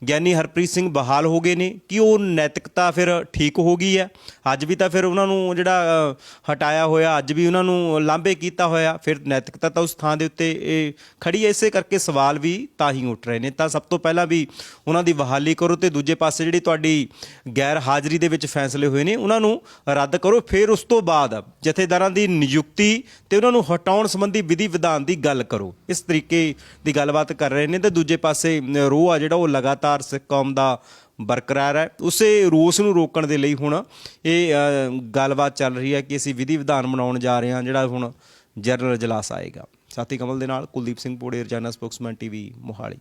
ਗਿਆਨੀ ਹਰਪ੍ਰੀਤ ਸਿੰਘ ਬਹਾਲ ਹੋ ਗਏ ਨੇ? ਕਿ ਉਹ ਨੈਤਿਕਤਾ ਫਿਰ ਠੀਕ ਹੋ ਗਈ ਹੈ? ਅੱਜ ਵੀ ਤਾਂ ਫਿਰ ਉਹਨਾਂ ਨੂੰ ਜਿਹੜਾ ਹਟਾਇਆ ਹੋਇਆ, ਅੱਜ ਵੀ ਉਹਨਾਂ ਨੂੰ ਲਾਂਭੇ ਕੀਤਾ ਹੋਇਆ, ਫਿਰ ਨੈਤਿਕਤਾ ਤਾਂ ਉਸ ਥਾਂ ਦੇ ਉੱਤੇ ਇਹ ਖੜੀ ਹੈ, ਇਸੇ ਕਰਕੇ ਸਵਾਲ ਵੀ ਤਾਂ ਹੀ ਉੱਠ ਰਹੇ ਨੇ। ਤਾਂ ਸਭ ਤੋਂ ਪਹਿਲਾਂ ਵੀ ਉਹਨਾਂ ਦੀ ਬਹਾਲੀ ਕਰੋ ਤੇ ਦੂਜੇ ਪਾਸੇ ਜਿਹੜੀ ਤੁਹਾਡੀ ਗੈਰ ਹਾਜ਼ਰੀ ਦੇ ਵਿੱਚ ਫੈਸਲੇ ਹੋਏ ਨੇ, ਉਹਨਾਂ ਨੂੰ ਰੱਦ ਕਰੋ। ਫਿਰ ਉਸ ਤੋਂ ਬਾਅਦ ਜਥੇਦਾਰਾਂ ਦੀ ਨਿਯੁਕਤੀ ਤੇ ਉਹਨਾਂ ਨੂੰ ਹਟਾਉਣ ਸੰਬੰਧੀ ਵਿਧੀ ਵਿਧਾਨ ਦੀ ਗੱਲ ਕਰੋ। ਇਸ ਤਰੀਕੇ ਦੀ ਗੱਲਬਾਤ ਕਰ ਰਹੇ ਨੇ ਤੇ ਦੂਜੇ ਪਾਸੇ ਰੋਹ ਆ ਜਿਹੜਾ ਉਹ ਲਗਾਤਾਰ ਸਿੱਖ ਕੌਮ ਦਾ ਬਰਕਰਾਰ ਹੈ। ਉਸੇ ਰੋਸ ਨੂੰ ਰੋਕਣ ਦੇ ਲਈ ਹੁਣ ਇਹ ਗੱਲਬਾਤ ਚੱਲ ਰਹੀ ਹੈ ਕਿ ਅਸੀਂ ਵਿਧੀ ਵਿਧਾਨ ਬਣਾਉਣ ਜਾ ਰਹੇ ਹਾਂ, ਜਿਹੜਾ ਹੁਣ ਜਨਰਲ ਇਜਲਾਸ ਆਏਗਾ। ਸਾਥੀ ਕਮਲ ਦੇ ਨਾਲ ਕੁਲਦੀਪ ਸਿੰਘ ਪੋੜੇ, ਰਜਾਨਾ ਸਪੋਕਸਮੈਨ ਟੀਵੀ, ਮੋਹਾਲੀ।